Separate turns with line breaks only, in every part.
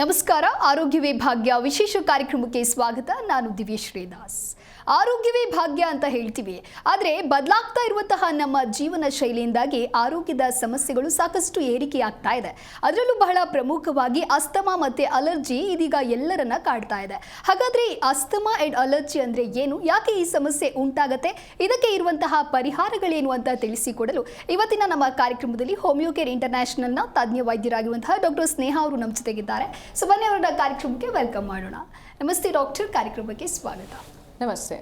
ನಮಸ್ಕಾರ. ಆರೋಗ್ಯವೇ ಭಾಗ್ಯ. ವಿಶೇಷ ಕಾರ್ಯಕ್ರಮಕ್ಕೆ ಸ್ವಾಗತ. ನಾನು ದಿವ್ಯ ದಾಸ್. ಆರೋಗ್ಯವೇ ಭಾಗ್ಯ ಅಂತ ಹೇಳ್ತೀವಿ. ಆದರೆ ಬದಲಾಗ್ತಾ ಇರುವಂತಹ ನಮ್ಮ ಜೀವನ ಶೈಲಿಯಿಂದಾಗಿ ಆರೋಗ್ಯದ ಸಮಸ್ಯೆಗಳು ಸಾಕಷ್ಟು ಏರಿಕೆಯಾಗ್ತಾ ಇದೆ. ಅದರಲ್ಲೂ ಬಹಳ ಪ್ರಮುಖವಾಗಿ ಅಸ್ತಮಾ ಮತ್ತೆ ಅಲರ್ಜಿ ಇದೀಗ ಎಲ್ಲರನ್ನ ಕಾಡ್ತಾ ಇದೆ. ಹಾಗಾದ್ರೆ ಅಸ್ತಮಾ ಅಂಡ್ ಅಲರ್ಜಿ ಅಂದ್ರೆ ಏನು? ಯಾಕೆ ಈ ಸಮಸ್ಯೆ ಉಂಟಾಗತ್ತೆ? ಇದಕ್ಕೆ ಇರುವಂತಹ ಪರಿಹಾರಗಳೇನು ಅಂತ ತಿಳಿಸಿಕೊಡಲು ಇವತ್ತಿನ ನಮ್ಮ ಕಾರ್ಯಕ್ರಮದಲ್ಲಿ ಹೋಮಿಯೋಕೇರ್ ಇಂಟರ್ನ್ಯಾಷನಲ್ನ ತಜ್ಞ ವೈದ್ಯರಾಗಿರುವಂತಹ ಡಾಕ್ಟರ್ ಸ್ನೇಹ ಅವರು ನಮ್ಮ ಜೊತೆಗಿದ್ದಾರೆ. ಸೊ ಬನ್ನಿ ಅವರ ಕಾರ್ಯಕ್ರಮಕ್ಕೆ ವೆಲ್ಕಮ್ ಮಾಡೋಣ. ನಮಸ್ತೆ ಡಾಕ್ಟರ್, ಕಾರ್ಯಕ್ರಮಕ್ಕೆ ಸ್ವಾಗತ.
ನಮಸ್ತೆ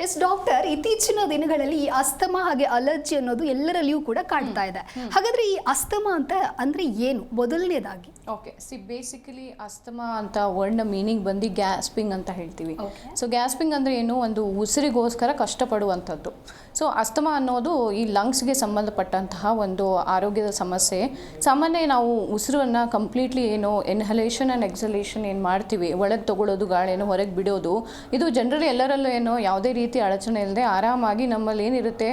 ಎಸ್ ಡಾಕ್ಟರ್ ಇತ್ತೀಚಿನ ದಿನಗಳಲ್ಲಿ ಈ ಅಸ್ತಮಾ ಹಾಗೆ ಅಲರ್ಜಿ ಅನ್ನೋದು ಎಲ್ಲರಲ್ಲಿಯೂ ಕೂಡ ಕಾಣ್ತಾ ಇದೆ. ಹಾಗಾದ್ರೆ ಈ ಅಸ್ತಮಾ ಅಂತ ಅಂದ್ರೆ ಏನು? ಮೊದಲನೇದಾಗಿ.
ಓಕೆ ಸಿ ಬೇಸಿಕಲಿ ಅಸ್ತಮಾ ಅಂತ ವರ್ಡ್ನ ಮೀನಿಂಗ್ ಬಂದು ಗ್ಯಾಸ್ಪಿಂಗ್ ಅಂತ ಹೇಳ್ತೀವಿ. ಸೊ ಗ್ಯಾಸ್ಪಿಂಗ್ ಅಂದ್ರೆ ಏನು? ಒಂದು ಉಸಿರಿಗೋಸ್ಕರ ಕಷ್ಟಪಡುವಂಥದ್ದು. ಸೊ ಅಸ್ತಮಾ ಅನ್ನೋದು ಈ ಲಂಗ್ಸ್ಗೆ ಸಂಬಂಧಪಟ್ಟಂತಹ ಒಂದು ಆರೋಗ್ಯದ ಸಮಸ್ಯೆ. ಸಾಮಾನ್ಯ ನಾವು ಉಸಿರನ್ನು ಕಂಪ್ಲೀಟ್ಲಿ ಏನು ಎನ್ಹಲೇಷನ್ ಆ್ಯಂಡ್ ಎಕ್ಸಲೇಷನ್ ಏನು ಮಾಡ್ತೀವಿ? ಒಳಗೆ ತಗೊಳ್ಳೋದು ಗಾಳಿಯನ್ನು ಹೊರಗೆ ಬಿಡೋದು. ಇದು ಜನರಲಿ ಎಲ್ಲರಲ್ಲೂ ಏನು ಯಾವುದೇ ರೀತಿ ಅಡಚಣೆ ಇಲ್ಲದೆ ಆರಾಮಾಗಿ ನಮ್ಮಲ್ಲಿ ಏನಿರುತ್ತೆ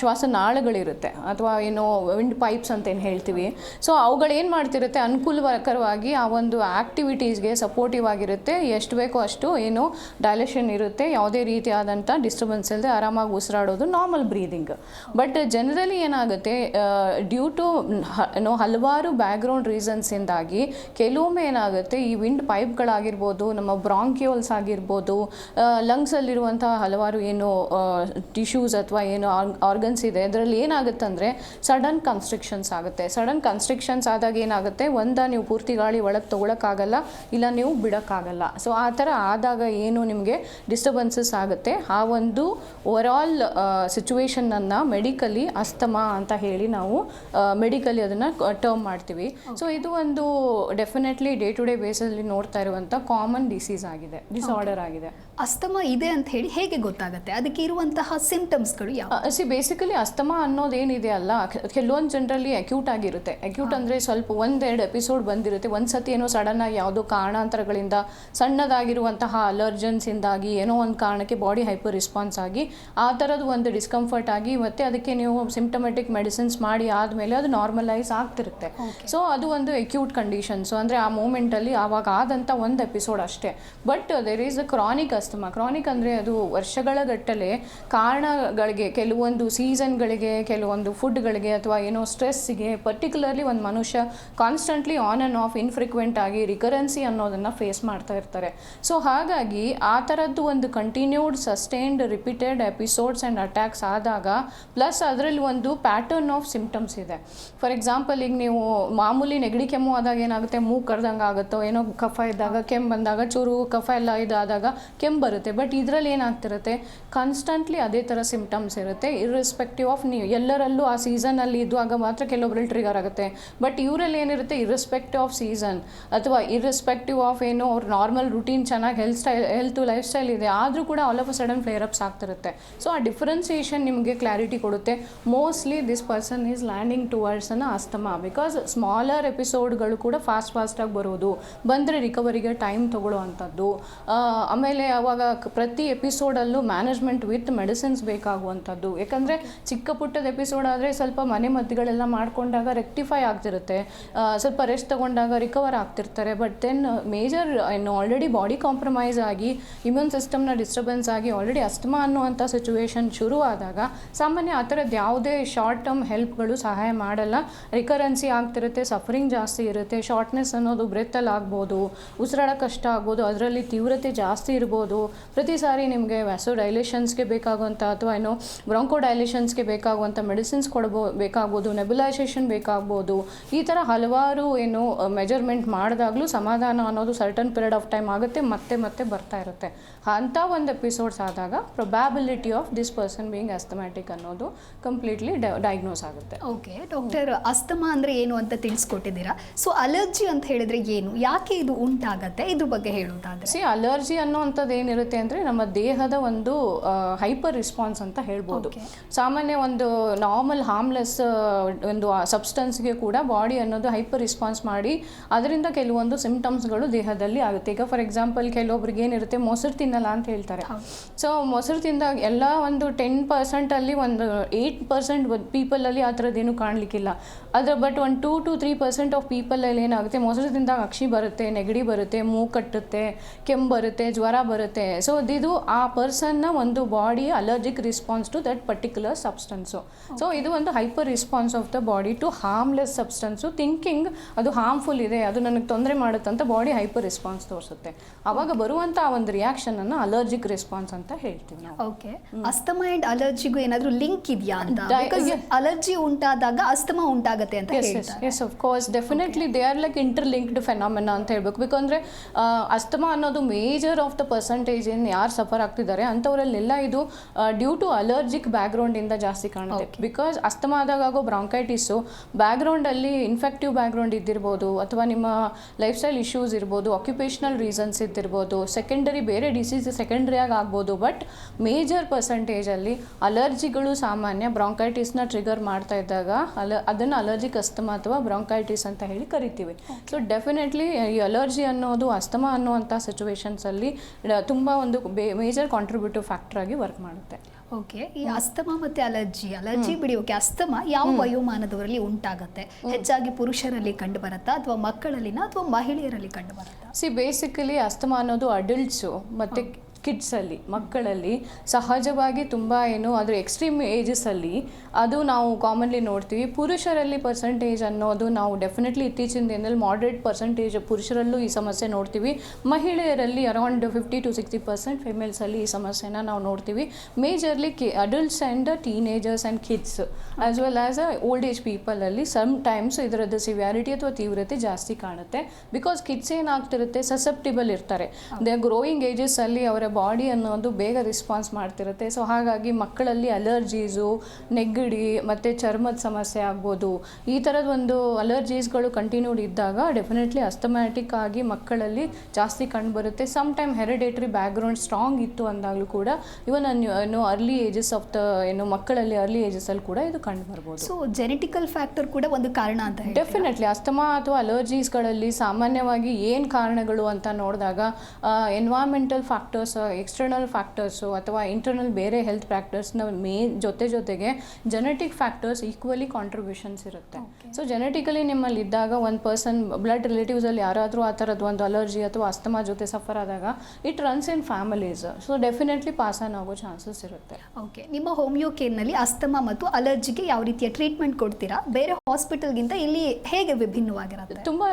ಶ್ವಾಸನಾಳಗಳಿರುತ್ತೆ ಅಥವಾ ಏನು ವಿಂಡ್ ಪೈಪ್ಸ್ ಅಂತ ಏನು ಹೇಳ್ತೀವಿ ಸೊ ಅವುಗಳೇನು ಮಾಡ್ತಿರುತ್ತೆ, ಅನುಕೂಲಕರವಾಗಿ ಆ ಒಂದು ಆ್ಯಕ್ಟಿವಿಟೀಸ್ಗೆ ಸಪೋರ್ಟಿವ್ ಆಗಿರುತ್ತೆ. ಎಷ್ಟು ಬೇಕೋ ಅಷ್ಟು ಏನು ಡೈಲೆಷನ್ ಇರುತ್ತೆ. ಯಾವುದೇ ರೀತಿಯಾದಂಥ ಡಿಸ್ಟರ್ಬೆನ್ಸ್ ಇಲ್ಲದೆ ಆರಾಮಾಗಿ ಉಸಿರಾಡೋದು ನಾರ್ಮಲ್ ಬ್ರೀದಿಂಗ್ ಬಟ್ ಜನರಲಿ ಏನಾಗುತ್ತೆ ಡ್ಯೂ ಟು ಏನೋ ಹಲವಾರು ಬ್ಯಾಕ್ಗ್ರೌಂಡ್ ರೀಸನ್ಸಿಂದಾಗಿ ಕೆಲವೊಮ್ಮೆ ಏನಾಗುತ್ತೆ, ಈ ವಿಂಡ್ ಪೈಪ್ಗಳಾಗಿರ್ಬೋದು ನಮ್ಮ ಬ್ರಾಂಕ್ಯೂಲ್ಸ್ ಆಗಿರ್ಬೋದು ಲಂಗ್ಸಲ್ಲಿರುವಂಥ ಹಲವಾರು ಏನು ಟಿಶ್ಯೂಸ್ ಅಥವಾ ಏನು ಆರ್ಗನ್ಸ್ ಇದೆ. ಅದರಲ್ಲಿ ಏನಾಗುತ್ತೆ ಅಂದರೆ ಸಡನ್ ಕನ್ಸ್ಟ್ರಿಕ್ಷನ್ಸ್ ಆಗುತ್ತೆ. ಸಡನ್ ಕನ್ಸ್ಟ್ರಿಕ್ಷನ್ಸ್ ಆದಾಗ ಏನಾಗುತ್ತೆ? ಒಂದ ನೀವು ಪೂರ್ತಿ ಗಾಳಿ ಒಳಗೆ ತೊಗೊಳಕ್ಕಾಗಲ್ಲ ಇಲ್ಲ ನೀವು ಬಿಡೋಕ್ಕಾಗಲ್ಲ. ಸೊ ಆ ಥರ ಆದಾಗ ಏನು ನಿಮಗೆ ಡಿಸ್ಟರ್ಬೆನ್ಸಸ್ ಆಗುತ್ತೆ? ಆ ಒಂದು ಓವರಾಲ್ ಸಿಚುವೇಶನನ್ನು ಮೆಡಿಕಲಿ ಅಸ್ತಮಾ ಅಂತ ಹೇಳಿ ನಾವು ಮೆಡಿಕಲಿ ಅದನ್ನು ಟರ್ಮ್ ಮಾಡ್ತೀವಿ. ಸೊ ಇದು ಒಂದು ಡೆಫಿನೆಟ್ಲಿ ಡೇ ಟು ಡೇ ಬೇಸಲ್ಲಿ ನೋಡ್ತಾ ಇರುವಂಥ ಕಾಮನ್ ಡಿಸೀಸ್ ಆಗಿದೆ. ಡಿಸಾರ್ಡರ್ ಆಗಿದೆ.
ಅಸ್ತಮಾ ಇದೆ ಅಂತ ಹೇಳಿ ಹೇಗೆ ಗೊತ್ತಾಗತ್ತೆ. ಅದಕ್ಕೆ ಇರುವಂತಹ ಸಿಂಪ್ಟಮ್ಸ್ಗಳು ಯಾವ
ಸಿ ಬೇಸಿಕಲಿ ಅಸ್ತಮಾ ಅನ್ನೋದೇನಿದೆ ಅಲ್ಲ ಕೆಲವೊಂದು ಜನರಲ್ಲಿ ಅಕ್ಯೂಟ್ ಆಗಿರುತ್ತೆ. ಅಕ್ಯೂಟ್ ಅಂದರೆ ಸ್ವಲ್ಪ ಒಂದೆರಡು ಎಪಿಸೋಡ್ ಬಂದಿರುತ್ತೆ. ಒಂದು ಸತಿ ಏನೋ ಸಡನ್ ಆಗಿ ಯಾವುದೋ ಕಾರಣಾಂತರಗಳಿಂದ ಸಣ್ಣದಾಗಿರುವಂತಹ ಅಲರ್ಜನ್ಸಿಂದಾಗಿ ಏನೋ ಒಂದು ಕಾರಣಕ್ಕೆ ಬಾಡಿ ಹೈಪರ್ ರೆಸ್ಪಾನ್ಸ್ ಆಗಿ ಆ ಥರದ್ದು ಒಂದು ಡಿಸ್ಕಂಫರ್ಟ್ ಆಗಿ ಮತ್ತೆ ಅದಕ್ಕೆ ನೀವು ಸಿಂಪ್ಟಮೆಟಿಕ್ ಮೆಡಿಸಿನ್ಸ್ ಮಾಡಿ ಆದಮೇಲೆ ಅದು ನಾರ್ಮಲೈಸ್ ಆಗ್ತಿರುತ್ತೆ. ಸೊ ಅದು ಒಂದು ಅಕ್ಯೂಟ್ ಕಂಡೀಷನ್ಸು ಅಂದರೆ ಆ ಮೂಮೆಂಟಲ್ಲಿ ಆವಾಗ ಆದಂಥ ಒಂದು ಎಪಿಸೋಡ್ ಅಷ್ಟೇ. But there is a chronic asthma. Chronic ಅಂದರೆ ಅದು ವರ್ಷಗಳ ಗಟ್ಟಲೆ ಕಾರಣಗಳಿಗೆ, ಕೆಲವೊಂದು ಸೀಸನ್ಗಳಿಗೆ ಕೆಲವೊಂದು ಫುಡ್ಗಳಿಗೆ ಅಥವಾ ಏನೋ ಸ್ಟ್ರೆಸ್ಸಿಗೆ ಪರ್ಟಿಕ್ಯುಲರ್ಲಿ ಒಂದು ಮನುಷ್ಯ constantly on and off infrequent ಆಗಿ ರಿಕರೆನ್ಸಿ ಅನ್ನೋದನ್ನು ಫೇಸ್ ಮಾಡ್ತಾ ಇರ್ತಾರೆ. ಸೊ ಹಾಗಾಗಿ ಆ ಥರದ್ದು ಒಂದು continued sustained repeated episodes and attacks ಆದಾಗ ಪ್ಲಸ್ ಅದರಲ್ಲಿ ಒಂದು ಪ್ಯಾಟರ್ನ್ ಆಫ್ ಸಿಂಪ್ಟಮ್ಸ್ ಇದೆ. ಫಾರ್ ಎಕ್ಸಾಂಪಲ್ ಈಗ ನೀವು ಮಾಮೂಲಿ ನೆಗಡಿ ಕೆಮ್ಮು ಆದಾಗ ಏನಾಗುತ್ತೆ? ಮೂಗು ಕರ್ದಂಗೆ ಆಗುತ್ತೋ? ಏನೋ ಕಫ ಇದ್ದಾಗ, ಕೆಮ್ಮು ಬಂದಾಗ, ಚೂರು ಕಫ ಎಲ್ಲ ಇದಾದಾಗ ಕೆಮ್ಮು ಬರುತ್ತೆ. ಬಟ್ ಇದರಲ್ಲಿ ಏನಾಗ್ತಿರುತ್ತೆ? ಕಾನ್ಸ್ಟಂಟ್ಲಿ ಅದೇ ಥರ ಸಿಂಪ್ಟಮ್ಸ್ ಇರುತ್ತೆ. ಇರ್ರೆಸ್ಪೆಕ್ಟಿವ್ ಆಫ್ ನೀವು ಎಲ್ಲರಲ್ಲೂ ಆ ಸೀಸನಲ್ಲಿ ಇದ್ದಾಗ ಮಾತ್ರ ಕೆಲವೊಬ್ಬರಲ್ಲಿ ಟ್ರಿಗರ್ ಆಗುತ್ತೆ. ಬಟ್ ಇವರಲ್ಲಿ ಏನಿರುತ್ತೆ? ಇರ್ರೆಸ್ಪೆಕ್ಟಿವ್ ಆಫ್ ಸೀಸನ್ ಅಥವಾ ಇರ್ರೆಸ್ಪೆಕ್ಟಿವ್ ಆಫ್ ಏನು ಅವ್ರ ನಾರ್ಮಲ್ ರುಟೀನ್ ಚೆನ್ನಾಗಿ health style health life style ಇದೆ. ಆದರೂ ಕೂಡ all of a sudden flare ups ಆಗ್ತಿರುತ್ತೆ. ಸೊ ಆ ಡಿಫ್ರೆನ್ಸಿಯೇಷನ್ ನಿಮಗೆ ಕ್ಲಾರಿಟಿ ಕೊಡುತ್ತೆ. Mostly this person is landing towards an asthma because smaller ಎಪಿಸೋಡ್ಗಳು ಕೂಡ ಫಾಸ್ಟ್ ಫಾಸ್ಟಾಗಿ ಬರೋದು. ಬಂದರೆ ರಿಕವರಿಗೆ ಟೈಮ್ ತೊಗೊಳ್ಳೋ ಅಂಥದ್ದು. ಆಮೇಲೆ ಅವಾಗ ಪ್ರತಿ ಎಪಿಸೋಡಲ್ಲೂ ಮ್ಯಾನೇಜ್ಮೆಂಟ್ ವಿತ್ ಮೆಡಿಸಿನ್ಸ್ ಬೇಕಾಗುವಂಥದ್ದು. ಯಾಕಂದರೆ ಚಿಕ್ಕ ಪುಟ್ಟದ ಎಪಿಸೋಡ್ ಆದರೆ ಸ್ವಲ್ಪ ಮನೆ ಮದ್ದುಗಳೆಲ್ಲ ಮಾಡ್ಕೊಂಡಾಗ ರೆಕ್ಟಿಫೈ ಆಗ್ತಿರುತ್ತೆ. ಸ್ವಲ್ಪ ರೆಸ್ಟ್ ತಗೊಂಡಾಗ ರಿಕವರ್ ಆಗ್ತಿರ್ತಾರೆ. ಬಟ್ ದೆನ್ ಮೇಜರ್ ಏನು ಆಲ್ರೆಡಿ ಬಾಡಿ ಕಾಂಪ್ರಮೈಸ್ ಆಗಿ ಇಮ್ಯೂನ್ ಸಿಸ್ಟಮ್ನ ಡಿಸ್ಟರ್ಬೆನ್ಸ್ ಆಗಿ ಆಲ್ರೆಡಿ ಅಸ್ತಮಾ ಅನ್ನುವಂಥ ಸಿಚುವೇಶನ್ ಶುರುವಾದಾಗ ಸಾಮಾನ್ಯ ಆ ಥರದ್ದು ಯಾವುದೇ ಶಾರ್ಟ್ ಟರ್ಮ್ ಹೆಲ್ಪ್ಗಳು ಸಹಾಯ ಮಾಡಲ್ಲ. ರಿಕರೆನ್ಸಿ ಆಗ್ತಿರುತ್ತೆ ಸಫರಿಂಗ್ ಜಾಸ್ತಿ ಇರುತ್ತೆ ಶಾರ್ಟ್ನೆಸ್ ಅನ್ನೋದು ಬ್ರೆತ್ತಲ್ಲಿ ಆಗ್ಬೋದು ಉಸಿರಾಡ ಕಷ್ಟ ಆಗ್ಬೋದು, ಅದರಲ್ಲಿ ತೀವ್ರತೆ ಜಾಸ್ತಿ ಇರ್ಬೋದು. ಪ್ರತಿ ಸಾರಿ ನಿಮಗೆ ವ್ಯಾಸೋ ಡೈಲೇಷನ್ಸ್ಗೆ ಬೇಕಾಗುವಂಥ ಅಥವಾ ಏನು ಬ್ರಾಂಕೋ ಡೈಲೇಷನ್ಸ್ಗೆ ಬೇಕಾಗುವಂಥ ಮೆಡಿಸಿನ್ಸ್ ಕೊಡ್ಬೋ ಬೇಕಾಗ್ಬೋದು ನೆಬುಲೈಸೇಷನ್ ಬೇಕಾಗ್ಬೋದು ಈ ಥರ ಹಲವಾರು ಏನು ಮೆಜರ್ಮೆಂಟ್ ಮಾಡಿದಾಗಲೂ ಸಮಾಧಾನ ಅನ್ನೋದು ಸರ್ಟನ್ ಪೀರಿಯಡ್ ಆಫ್ ಟೈಮ್ ಆಗುತ್ತೆ ಮತ್ತೆ ಮತ್ತೆ ಬರ್ತಾ ಇರುತ್ತೆ. ಅಂಥ ಒಂದು ಎಪಿಸೋಡ್ಸ್ ಆದಾಗ probability of this person being asthmatic ಅನ್ನೋದು ಕಂಪ್ಲೀಟ್ಲಿ ಡಯಾಗ್ನೋಸ್ ಆಗುತ್ತೆ.
ಓಕೆ ಡಾಕ್ಟರ್ ಅಸ್ತಮಾ ಅಂದ್ರೆ ಏನು ಅಂತ ತಿಳಿಸ್ಕೊಟ್ಟಿದ್ದೀರಾ? ಸೊ ಅಲರ್ಜಿ ಅಂತ ಹೇಳಿದ್ರೆ ಏನು? ಯಾಕೆ ಇದು ಉಂಟಾಗತ್ತೆ? ಇದ್ರ ಬಗ್ಗೆ ಹೇಳೋದಾದ್ರೆ
ಸಿ ಅಲರ್ಜಿ ಅನ್ನೋವಂಥದ್ದು ಏನಿರುತ್ತೆ ಅಂದರೆ ನಮ್ಮ ದೇಹದ ಒಂದು ಹೈಪರ್ ರಿಸ್ಪಾನ್ಸ್ ಅಂತ ಹೇಳ್ಬೋದು. ಸಾಮಾನ್ಯ ಒಂದು ನಾರ್ಮಲ್ ಹಾರ್ಮ್ಲೆಸ್ ಒಂದು ಸಬ್ಸ್ಟೆನ್ಸ್ಗೆ ಕೂಡ ಬಾಡಿ ಅನ್ನೋದು ಹೈಪರ್ ರಿಸ್ಪಾನ್ಸ್ ಮಾಡಿ ಅದರಿಂದ ಕೆಲವೊಂದು ಸಿಂಪ್ಟಮ್ಸ್ಗಳು ದೇಹದಲ್ಲಿ ಆಗುತ್ತೆ. ಈಗ ಫಾರ್ ಎಕ್ಸಾಂಪಲ್ ಕೆಲವೊಬ್ರಿಗೆ ಏನಿರುತ್ತೆ ಮೊಸರು ತಿನ್ನಲ್ಲ ಅಂತ ಹೇಳ್ತಾರೆ. ಸೊ ಮೊಸರು ತಿಂದಾಗ ಎಲ್ಲ ಒಂದು ಟೆನ್ ಪರ್ಸೆಂಟಲ್ಲಿ ಒಂದು ಏಯ್ಟ್ ಪರ್ಸೆಂಟ್ ಪೀಪಲಲ್ಲಿ ಆ ಥರದ್ದೇನು ಕಾಣಲಿಕ್ಕಿಲ್ಲ. ಆದರೆ ಬಟ್ ಒಂದು two to three percent of ಪೀಪಲಲ್ಲಿ ಏನಾಗುತ್ತೆ ಮೊಸರು ತಿಂದಾಗ ಅಕ್ಷಿ ಬರುತ್ತೆ ನೆಗಡಿ ಬರುತ್ತೆ ಮೂಗು ಕಟ್ಟುತ್ತೆ ಕೆಮ್ಮು ಬರುತ್ತೆ ಜ್ವರ ಬರುತ್ತೆ. ಸೊ ಇದು ಆ ಪರ್ಸನ್ನ ಒಂದು body allergic response to that particular substance so ಇದು ಒಂದು hyper response of the body to harmless substance thinking ಅದು ಹಾರ್ಮ್ಫುಲ್ ಇದೆ ಅದು ನನಗೆ ತೊಂದರೆ ಮಾಡುತ್ತೆ ಅಂತ ಬಾಡಿ ಹೈಪರ್ ರಿಸ್ಪಾನ್ಸ್ ತೋರಿಸುತ್ತೆ. ಅವಾಗ ಬರುವಂಥ ಒಂದು ರಿಯಾಕ್ಷನನ್ನು ಅಲರ್ಜಿಕ್ ರಿಸ್ಪಾನ್ಸ್ ಅಂತ ಹೇಳ್ತೀವಿ ನಾವು.
ಓಕೆ ಅಸ್ತಮ ಅಂಡ್ ಅಲರ್ಜಿಗೂ ಏನಾದ್ರೂ ಲಿಂಕ್ ಇದೆಯಾ ಅಂತ? ಅಲರ್ಜಿ ಉಂಟಾದಾಗ ಅಸ್ತಮ ಉಂಟಾಗುತ್ತೆ ಅಂತ
yes of course definitely they are like interlinked phenomena ಅಂತ ಹೇಳ್ಬೇಕು. ಬೇಕಂದರೆ ಅಸ್ತಮ ಅನ್ನೋದು ಮೇಜರ್ ಆಫ್ ದ ಪರ್ಸಂಟೇಜ್ ಏನು ಯಾರು ಸಫರ್ ಆಗ್ತಿದ್ದಾರೆ ಅಂಥವರಲ್ಲೆಲ್ಲ ಇದು ಡ್ಯೂ ಟು ಅಲರ್ಜಿಕ್ ಬ್ಯಾಕ್ಗ್ರೌಂಡಿಂದ ಜಾಸ್ತಿ ಕಾಣುತ್ತೆ. ಬಿಕಾಸ್ ಅಸ್ತಮ ಆದಾಗ ಆಗೋ ಬ್ರಾಂಕೈಟಿಸು ಬ್ಯಾಕ್ಗ್ರೌಂಡಲ್ಲಿ ಇನ್ಫೆಕ್ಟಿವ್ ಬ್ಯಾಕ್ಗ್ರೌಂಡ್ ಇದ್ದಿರ್ಬೋದು ಅಥವಾ ನಿಮ್ಮ ಲೈಫ್ ಸ್ಟೈಲ್ ಇಶ್ಯೂಸ್ ಇರ್ಬೋದು ಆಕ್ಯುಪೇಷನಲ್ ರೀಸನ್ಸ್ ಇದ್ದಿರ್ಬೋದು ಸೆಕೆಂಡರಿ ಬೇರೆ ಡಿಸೀಸ್ ಸೆಕೆಂಡ್ರಿಯಾಗಿ ಆಗ್ಬೋದು ಬಟ್ ಮೇಜರ್ ಪರ್ಸೆಂಟೇಜಲ್ಲಿ ಅಲರ್ಜಿಗಳು ಸಾಮಾನ್ಯ ಬ್ರಾಂಕೈಟಿಸ್ನ ಟ್ರಿಗರ್ ಮಾಡ್ತಾ ಇದ್ದಾಗ ಅಲ ಅದನ್ನು ಅಲರ್ಜಿಕ್ ಅಸ್ತಮ ಅಥವಾ ಬ್ರಾಂಕೈಟಿಸ್ ಅಂತ ಹೇಳಿ ಕರಿತೀವಿ. ಸೊ ಡೆಫಿನೆಟ್ಲಿ ಈ ಅಲರ್ಜಿ ಅನ್ನೋದು ಅಸ್ತಮ ಅನ್ನುವಂಥ ಸಿಚುವೇಶನ್ಸಲ್ಲಿ ತುಂಬ ಒಂದು ಮೇಜರ್ ಕಾಂಟ್ರಿಬ್ಯೂಟಿವ್ ಫ್ಯಾಕ್ಟರ್ ಆಗಿ ವರ್ಕ್ ಮಾಡುತ್ತೆ.
ಓಕೆ ಈ ಅಸ್ತಮ ಮತ್ತೆ ಅಲರ್ಜಿ ಅಲರ್ಜಿ ಬಿಡಿ ಓಕೆ ಅಸ್ತಮ ಯಾವ ವಯೋಮಾನದವರಲ್ಲಿ ಉಂಟಾಗುತ್ತೆ? ಹೆಚ್ಚಾಗಿ ಪುರುಷರಲ್ಲಿ ಕಂಡು ಬರುತ್ತಾ ಅಥವಾ ಮಕ್ಕಳಲ್ಲಿನ ಅಥವಾ ಮಹಿಳೆಯರಲ್ಲಿ ಕಂಡು ಬರುತ್ತಾ
ಸಿ ಬೇಸಿಕಲಿ ಅಸ್ತಮ ಅನ್ನೋದು ಅಡಲ್ಟ್ಸು ಮತ್ತು ಕಿಡ್ಸಲ್ಲಿ ಮಕ್ಕಳಲ್ಲಿ ಸಹಜವಾಗಿ ತುಂಬ ಏನು ಅದ್ರ ಎಕ್ಸ್ಟ್ರೀಮ್ ಏಜಸಲ್ಲಿ ಅದು ನಾವು ಕಾಮನ್ಲಿ ನೋಡ್ತೀವಿ. ಪುರುಷರಲ್ಲಿ ಪರ್ಸೆಂಟೇಜ್ ಅನ್ನೋದು ನಾವು ಡೆಫಿನೆಟ್ಲಿ ಇತ್ತೀಚಿನ ದಿನದಲ್ಲಿ ಮಾಡ್ರೇಟ್ ಪರ್ಸೆಂಟೇಜ್ ಪುರುಷರಲ್ಲೂ ಈ ಸಮಸ್ಯೆ ನೋಡ್ತೀವಿ. ಮಹಿಳೆಯರಲ್ಲಿ around fifty to sixty percent ಫಿಮೇಲ್ಸಲ್ಲಿ ಈ ಸಮಸ್ಯೆನ ನಾವು ನೋಡ್ತೀವಿ. Majorly Ki adults and teenagers and kids as well as a old age ಪೀಪಲಲ್ಲಿ some times ಇದರದ್ದು ಸಿವ್ಯಾರಿಟಿ ಅಥವಾ ತೀವ್ರತೆ ಜಾಸ್ತಿ ಕಾಣುತ್ತೆ. ಬಿಕಾಸ್ ಕಿಡ್ಸ್ ಏನಾಗ್ತಿರುತ್ತೆ ಸಸೆಪ್ಟಿಬಲ್ ಇರ್ತಾರೆ. ದೇ ಗ್ರೋಯಿಂಗ್ ಏಜಸ್ಸಲ್ಲಿ ಅವರ ಬಾಡಿ ಅನ್ನೋದು ಬೇಗ ರಿಸ್ಪಾನ್ಸ್ ಮಾಡ್ತಿರುತ್ತೆ. ಸೊ ಹಾಗಾಗಿ ಮಕ್ಕಳಲ್ಲಿ ಅಲರ್ಜೀಸು ನೆಗಡಿ ಮತ್ತು ಚರ್ಮದ ಸಮಸ್ಯೆ ಆಗ್ಬೋದು. ಈ ಥರದ ಒಂದು ಅಲರ್ಜೀಸ್ಗಳು ಕಂಟಿನ್ಯೂಡ್ ಇದ್ದಾಗ ಡೆಫಿನೆಟ್ಲಿ ಅಸ್ತಮ್ಯಾಟಿಕ್ ಆಗಿ ಮಕ್ಕಳಲ್ಲಿ ಜಾಸ್ತಿ ಕಂಡುಬರುತ್ತೆ some time hereditary background strong ಇತ್ತು ಅಂದಾಗಲೂ ಕೂಡ ಇವನ್ ಏನು ಅರ್ಲಿ ಏಜಸ್ ಆಫ್ ದ ಏನು ಮಕ್ಕಳಲ್ಲಿ ಅರ್ಲಿ ಏಜಸ್ಸಲ್ಲಿ ಕೂಡ ಇದು ಕಂಡು ಬರ್ಬೋದು.
ಸೊ ಜೆನೆಟಿಕಲ್ ಫ್ಯಾಕ್ಟರ್ ಕೂಡ ಒಂದು ಕಾರಣ ಅಂತ ಹೇಳಿ
ಡೆಫಿನೆಟ್ಲಿ ಅಸ್ತಮಾ ಅಥವಾ ಅಲರ್ಜೀಸ್ಗಳಲ್ಲಿ ಸಾಮಾನ್ಯವಾಗಿ ಏನು ಕಾರಣಗಳು ಅಂತ ನೋಡಿದಾಗ ಎನ್ವಾಮೆಂಟಲ್ ಫ್ಯಾಕ್ಟರ್ಸ್ ಎಕ್ಸ್ಟರ್ನಲ್ ಫ್ಯಾಕ್ಟರ್ಸು ಅಥವಾ ಇಂಟರ್ನಲ್ ಬೇರೆ ಹೆಲ್ತ್ ಫ್ಯಾಕ್ಟರ್ಸ್ನ ಮೇನ್ ಜೊತೆ ಜೊತೆಗೆ ಜೆನೆಟಿಕ್ ಫ್ಯಾಕ್ಟರ್ಸ್ ಈಕ್ವಲಿ ಕಾಂಟ್ರಿಬ್ಯೂಷನ್ಸ್ ಇರುತ್ತೆ. ಸೊ ಜೆನೆಟಿಕಲಿ ನಿಮ್ಮಲ್ಲಿ ಇದ್ದಾಗ ಒಂದು ಪರ್ಸನ್ ಬ್ಲಡ್ ರಿಲೇಟಿವ್ಸಲ್ಲಿ ಯಾರಾದರೂ ಆ ಥರದ್ದು ಒಂದು ಅಲರ್ಜಿ ಅಥವಾ ಅಸ್ತಮಾ ಜೊತೆ ಸಫರ್ ಆದಾಗ it runs in families so definitely pass on ಆಗೋ ಚಾನ್ಸಸ್ ಇರುತ್ತೆ.
ಓಕೆ ನಿಮ್ಮ ಹೋಮಿಯೋ ಕೇರ್ನಲ್ಲಿ ಅಸ್ತಮ ಮತ್ತು ಅಲರ್ಜಿಗೆ ಯಾವ ರೀತಿಯ ಟ್ರೀಟ್ಮೆಂಟ್ ಕೊಡ್ತೀರಾ? ಬೇರೆ ಹಾಸ್ಪಿಟಲ್ಗಿಂತ ಇಲ್ಲಿ ಹೇಗೆ ವಿಭಿನ್ನವಾಗಿರುತ್ತೆ?
ತುಂಬ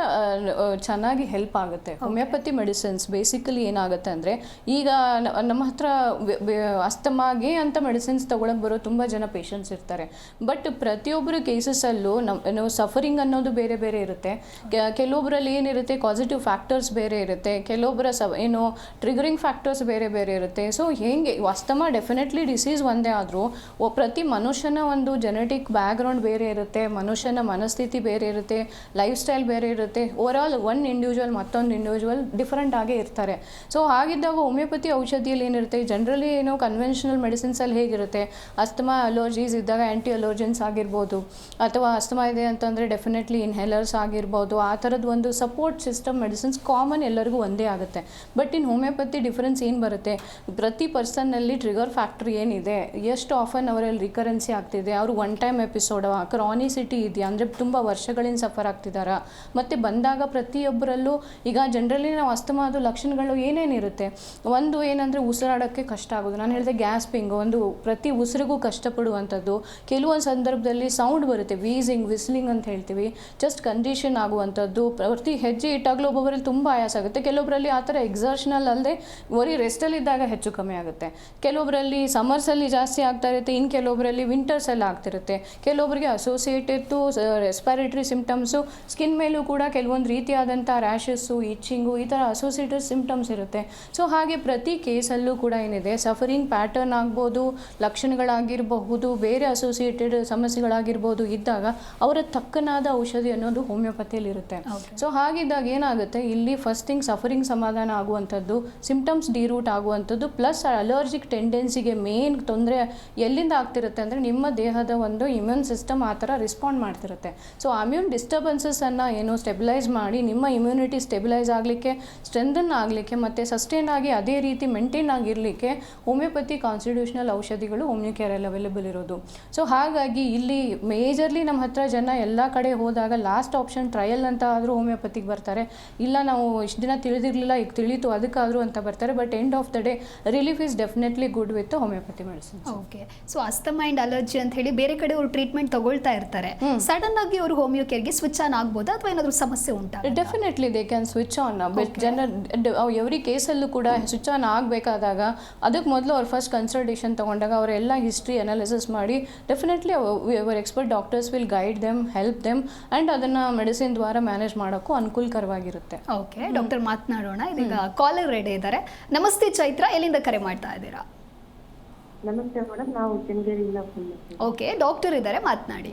ಚೆನ್ನಾಗಿ ಹೆಲ್ಪ್ ಆಗುತ್ತೆ. ಹೋಮಿಯೋಪತಿ ಮೆಡಿಸಿನ್ಸ್ ಬೇಸಿಕಲಿ ಏನಾಗುತ್ತೆ ಅಂದರೆ ಈಗ ನಮ್ಮ ಹತ್ರ ಅಸ್ತಮಾಗೆ ಅಂತ ಮೆಡಿಸಿನ್ಸ್ ತೊಗೊಳಕ್ಕೆ ಬರೋ ತುಂಬ ಜನ ಪೇಷಂಟ್ಸ್ ಇರ್ತಾರೆ. ಬಟ್ ಪ್ರತಿಯೊಬ್ಬರ ಕೇಸಸಲ್ಲೂ ನಮ್ಮ ಸಫರಿಂಗ್ ಅನ್ನೋದು ಬೇರೆ ಬೇರೆ ಇರುತ್ತೆ. ಕೆಲವೊಬ್ಬರಲ್ಲಿ ಏನಿರುತ್ತೆ ಪಾಸಿಟಿವ್ ಫ್ಯಾಕ್ಟರ್ಸ್ ಬೇರೆ ಇರುತ್ತೆ. ಕೆಲವೊಬ್ಬರ ಸ, ಏನು ಟ್ರಿಗರಿಂಗ್ ಫ್ಯಾಕ್ಟರ್ಸ್ ಬೇರೆ ಬೇರೆ ಇರುತ್ತೆ. ಸೊ ಹೆಂಗೆ, ಅಸ್ತಮಾ ಡೆಫಿನೆಟ್ಲಿ ಡಿಸೀಸ್ ಒಂದೇ ಆದರೂ ಪ್ರತಿ ಮನುಷ್ಯನ ಒಂದು ಜೆನೆಟಿಕ್ ಬ್ಯಾಕ್ಗ್ರೌಂಡ್ ಬೇರೆ ಇರುತ್ತೆ. ಮನುಷ್ಯನ ಮನಸ್ಥಿತಿ ಬೇರೆ ಇರುತ್ತೆ. ಲೈಫ್ ಸ್ಟೈಲ್ ಬೇರೆ ಇರುತ್ತೆ. ಓವರ್ ಆಲ್ ಒನ್ ಇಂಡಿವಿಜುವಲ್ ಮತ್ತೊಂದು ಇಂಡಿವಿಜುವಲ್ ಡಿಫ್ರೆಂಟ್ ಆಗೇ ಇರ್ತಾರೆ. ಸೊ ಹಾಗಿದ್ದಾಗ ಹೋಮಿಯೋಪತಿ ಔಷಧಿಯಲ್ಲಿ ಏನಿರುತ್ತೆ? ಜನರಲಿ ಏನು ಕನ್ವೆನ್ಷನಲ್ ಮೆಡಿಸಿನ್ಸಲ್ಲಿ ಹೇಗಿರುತ್ತೆ? ಅಸ್ತಮಾ ಅಲರ್ಜೀಸ್ ಇದ್ದಾಗ ಆ್ಯಂಟಿ ಅಲರ್ಜೆನ್ಸ್ ಆಗಿರ್ಬೋದು. ಅಥವಾ ಅಸ್ತಮಾ ಇದೆ ಅಂತಂದರೆ ಡೆಫಿನೆಟ್ಲಿ ಇನ್ಹೇಲರ್ಸ್ ಆಗಿರ್ಬೋದು. ಆ ಥರದ್ದು ಒಂದು ಸಪೋರ್ಟ್ ಸಿಸ್ಟಮ್ ಮೆಡಿಸಿನ್ಸ್ ಕಾಮನ್ ಎಲ್ಲರಿಗೂ ಒಂದೇ ಆಗುತ್ತೆ. ಬಟ್ ಇನ್ ಹೋಮಿಯೋಪತಿ ಡಿಫರೆನ್ಸ್ ಏನು ಬರುತ್ತೆ? ಪ್ರತಿ ಪರ್ಸನ್ನಲ್ಲಿ ಟ್ರಿಗರ್ ಫ್ಯಾಕ್ಟ್ರಿ ಏನಿದೆ? ಎಷ್ಟು ಆಫನ್ ಅವರಲ್ಲಿ ರಿಕರೆನ್ಸಿ ಆಗ್ತಿದೆ? ಅವರು ಒನ್ ಟೈಮ್ ಎಪಿಸೋಡ ಕ್ರಾನಿಸಿಟಿ ಇದೆಯಾ? ಅಂದರೆ ತುಂಬ ವರ್ಷಗಳಿಂದ ಸಫರ್ ಆಗ್ತಿದ್ದಾರಾ ಮತ್ತು ಬಂದಾಗ ಪ್ರತಿಯೊಬ್ಬರಲ್ಲೂ ಈಗ ಜನರಲಿ ನಾವು ಅಸ್ತಮಾದ ಲಕ್ಷಣಗಳು ಏನೇನಿರುತ್ತೆ? ಒಂದು ಏನಂದರೆ ಉಸಿರಾಡೋಕ್ಕೆ ಕಷ್ಟ ಆಗೋದು. ನಾನು ಹೇಳಿದೆ ಗ್ಯಾಸ್ಪಿಂಗ್ ಒಂದು ಪ್ರತಿ ಉಸಿರಿಗೂ ಕಷ್ಟಪಡುವಂಥದ್ದು. ಕೆಲವೊಂದು ಸಂದರ್ಭದಲ್ಲಿ ಸೌಂಡ್ ಬರುತ್ತೆ ವೀಸಿಂಗ್ ವಿಸ್ಲಿಂಗ್ ಅಂತ ಹೇಳ್ತೀವಿ. ಜಸ್ಟ್ ಕಂಡೀಷನ್ ಆಗುವಂಥದ್ದು. ಪ್ರತಿ ಹೆಜ್ಜೆ ಇಟ್ಟಾಗಲೂ ಒಬ್ಬೊಬ್ಬರಲ್ಲಿ ತುಂಬ ಆಯಾಸ ಆಗುತ್ತೆ. ಕೆಲವೊಬ್ಬರಲ್ಲಿ ಆ ಥರ ಎಕ್ಸರ್ಷನಲ್ ಅಲ್ಲದೆ ಬರೀ ರೆಸ್ಟಲ್ಲಿದ್ದಾಗ ಹೆಚ್ಚು ಕಮ್ಮಿ ಆಗುತ್ತೆ. ಕೆಲವೊಬ್ಬರಲ್ಲಿ ಸಮರ್ಸಲ್ಲಿ ಜಾಸ್ತಿ ಆಗ್ತಾ ಇರುತ್ತೆ ಇನ್ನು ಕೆಲವೊಬ್ಬರಲ್ಲಿ ವಿಂಟರ್ಸಲ್ಲಿ ಆಗ್ತಿರುತ್ತೆ. ಕೆಲವೊಬ್ಬರಿಗೆ ಅಸೋಸಿಯೇಟೆಡ್ದು ರೆಸ್ಪೈರೇಟ್ರಿ ಸಿಮ್ಟಮ್ಸು ಸ್ಕಿನ್ ಮೇಲೂ ಕೂಡ ಕೆಲವೊಂದು ರೀತಿಯಾದಂಥ ರ್ಯಾಷಸ್ಸು ಇಚ್ಚಿಂಗು ಈ ಥರ ಅಸೋಸಿಯೇಟೆಡ್ ಸಿಮ್ಟಮ್ಸ್ ಇರುತ್ತೆ. ಸೊ ಹಾಗೆ ಪ್ರತಿ ಕೇಸಲ್ಲೂ ಕೂಡ ಏನಿದೆ ಸಫರಿಂಗ್ ಪ್ಯಾಟರ್ನ್ ಆಗ್ಬೋದು ಲಕ್ಷಣಗಳಾಗಿರಬಹುದು ಬೇರೆ ಅಸೋಸಿಯೇಟೆಡ್ ಸಮಸ್ಯೆಗಳಾಗಿರ್ಬೋದು ಇದ್ದಾಗ ಅವರ ತಕ್ಕನಾದ ಔಷಧಿ ಅನ್ನೋದು ಹೋಮಿಯೋಪತಿಯಲ್ಲಿ ಇರುತ್ತೆ
Okay.
ಸೊ ಹಾಗಿದ್ದಾಗ ಏನಾಗುತ್ತೆ ಇಲ್ಲಿ ಫಸ್ಟ್ ಥಿಂಗ್ ಸಫರಿಂಗ್ ಸಮಾಧಾನ ಆಗುವಂಥದ್ದು ಸಿಂಪ್ಟಮ್ಸ್ ಡಿರೂಟ್ ಆಗುವಂಥದ್ದು ಪ್ಲಸ್ ಅಲರ್ಜಿಕ್ ಟೆಂಡೆನ್ಸಿಗೆ ಮೇನ್ ತೊಂದರೆ ಎಲ್ಲಿಂದ ಆಗ್ತಿರುತ್ತೆ ಅಂದರೆ ನಿಮ್ಮ ದೇಹದ ಒಂದು ಇಮ್ಯೂನ್ ಸಿಸ್ಟಮ್ ಆ ಥರ ರೆಸ್ಪಾಂಡ್ ಮಾಡ್ತಿರುತ್ತೆ ಸೊ ಅಮ್ಯೂನ್ ಡಿಸ್ಟರ್ಬೆನ್ಸಸ್ಸನ್ನು ಏನು ಸ್ಟೆಬಿಲೈಸ್ ಮಾಡಿ ನಿಮ್ಮ ಇಮ್ಯುನಿಟಿ ಸ್ಟೆಬಿಲೈಸ್ ಆಗಲಿಕ್ಕೆ ಸ್ಟ್ರೆಂದನ್ ಆಗಲಿಕ್ಕೆ ಮತ್ತು ಸಸ್ಟೈನ್ ಆಗಿ ಅದೇ ರೀತಿ ರೀತಿ ಮೇಂಟೈನ್ ಆಗಿರಲಿಕ್ಕೆ ಹೋಮಿಯೋಪತಿ ಕಾನ್ಸ್ಟಿಟ್ಯೂಷನಲ್ ಔಷಧಿಗಳು ಹೋಮಿಯೋಕೇರಲ್ಲಿ ಅವೈಲೇಬಲ್ ಇರೋದು. ಸೊ ಹಾಗಾಗಿ ಇಲ್ಲಿ ಮೇಜರ್ಲಿ ನಮ್ಮ ಹತ್ರ ಜನ ಎಲ್ಲ ಕಡೆ ಹೋದಾಗ ಲಾಸ್ಟ್ ಆಪ್ಷನ್ ಟ್ರಯಲ್ ಅಂತ ಆದರೂ ಹೋಮಿಯೋಪತಿಗೆ ಬರ್ತಾರೆ. ಇಲ್ಲ ನಾವು ಇಷ್ಟು ದಿನ ತಿಳಿದಿರಲಿಲ್ಲ ಈಗ ತಿಳಿತು ಅದಕ್ಕಾದರೂ ಅಂತ ಬರ್ತಾರೆ. But end of the day relief is definitely good with homeopathy medicine
okay so asthma and allergy ಅಂತ ಹೇಳಿ ಬೇರೆ ಕಡೆ ಅವರು ಟ್ರೀಟ್ಮೆಂಟ್ ತಗೊಳ್ತಾ ಇರ್ತಾರೆ. ಸಡನ್ ಆಗಿ ಅವರು ಹೋಮಿಯೋ ಕೇರ್ಗೆ ಸ್ವಿಚ್ ಆನ್ ಆಗ್ಬೋದಾ ಅಥವಾ ಏನಾದರೂ ಸಮಸ್ಯೆ ಉಂಟಾ?
Definitely they can switch on but ಜನ ಎವ್ರಿ ಕೇಸಲ್ಲೂ ಕೂಡ ಸ್ವಿಚ್ ಆನ್ ಆಗಬೇಕಾದಾಗ ಅದಕ್ಕೆ ಮೊದಲು ಅವ್ರು ಫಸ್ಟ್ ಕನ್ಸಲ್ಟೇಷನ್ ತೊಗೊಂಡಾಗ ಅವರೆಲ್ಲ ಹಿಸ್ಟ್ರಿ ಅನಾಲಿಸಿಸ್ ಮಾಡಿ definitely our expert doctors will guide them help them and ಅದನ್ನು ಮೆಡಿಸಿನ್ ದ್ವಾರ ಮ್ಯಾನೇಜ್ ಮಾಡೋಕ್ಕೂ ಅನುಕೂಲಕರವಾಗಿರುತ್ತೆ.
ಓಕೆ ಡಾಕ್ಟರ್ ಮಾತನಾಡೋಣ. ಇದೀಗ ಕಾಲರ್ ರೆಡಿ ಇದ್ದಾರೆ. ನಮಸ್ತೆ ಚೈತ್ರ ಎಲ್ಲಿಂದ ಕರೆ ಮಾಡ್ತಾ ಇದ್ದೀರಾ?
ನಮಸ್ತೆ ಮೇಡಮ್ ನಾವು ಕೆಂಗೇರಿಯಿಂದ ಫೋನ್
ಓಕೆ ಡಾಕ್ಟರ್ ಇದ್ದಾರೆ ಮಾತನಾಡಿ.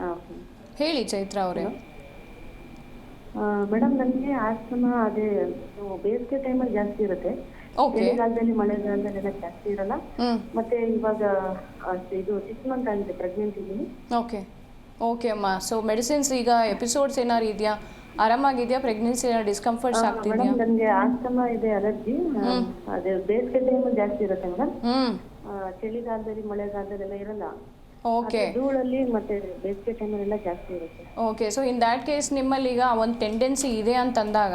ಹಾಂ
ಹೇಳಿ ಚೈತ್ರ ಅವರೇ.
ಮೇಡಮ್ ನನಗೆ ಆಸ್ತಮಾ ಅದೇ ಬೇಸಿಗೆ ಟೈಮಲ್ಲಿ ಜಾಸ್ತಿ ಇರುತ್ತೆ. ಚಳಿಗಾಲದಲ್ಲಿ ಮಳೆಗಾಲದಲ್ಲಿ ಮಳೆಗಾಲದಲ್ಲೆಲ್ಲ ಜಾಸ್ತಿ ಇರಲ್ಲ. ಮತ್ತೆ ಇವಾಗ ಇದು ಸಿಕ್ಸ್ ಮಂತ್ ಆಗಿದೆ ಪ್ರೆಗ್ನೆಂಟ್ ಇದ್ದೀನಿ.
ಓಕೆ ಓಕೆ ಅಮ್ಮ. ಸೊ ಮೆಡಿಸಿನ್ಸ್ ಈಗ ಎಪಿಸೋಡ್ಸ್ ಏನಾರು ಇದೆಯಾ? ಆರಾಮಾಗಿದೆಯಾ? ಪ್ರೆಗ್ನೆನ್ಸಿ ಡಿಸ್ಕಂಫರ್ಟ್ಸ್ ಆಗ್ತಿದೆಯಾ?
ನನಗೆ ಆಸ್ತಮಾ ಇದೆ ಅಲರ್ಜಿ ಅದೇ ಬೇಸಿಗೆ ಟೈಮಲ್ಲಿ ಜಾಸ್ತಿ ಇರುತ್ತೆ ಮೇಡಮ್
ಚಳಿಗಾಲದಲ್ಲಿ
ಚಳಿಗಾಲದಲ್ಲಿ ಮಳೆಗಾಲದಲ್ಲೆಲ್ಲ ಇರಲ್ಲ.
ಓಕೆ
ಧೂಳಲ್ಲಿ ಮತ್ತೆ ಬೇಸಿಗೆ ಟೈಮಲ್ಲೆಲ್ಲ ಜಾಸ್ತಿ ಇರುತ್ತೆ.
Okay so in that case ನಿಮ್ಮಲ್ಲಿ ಈಗ ಒಂದು ಟೆಂಡೆನ್ಸಿ ಇದೆ ಅಂತಂದಾಗ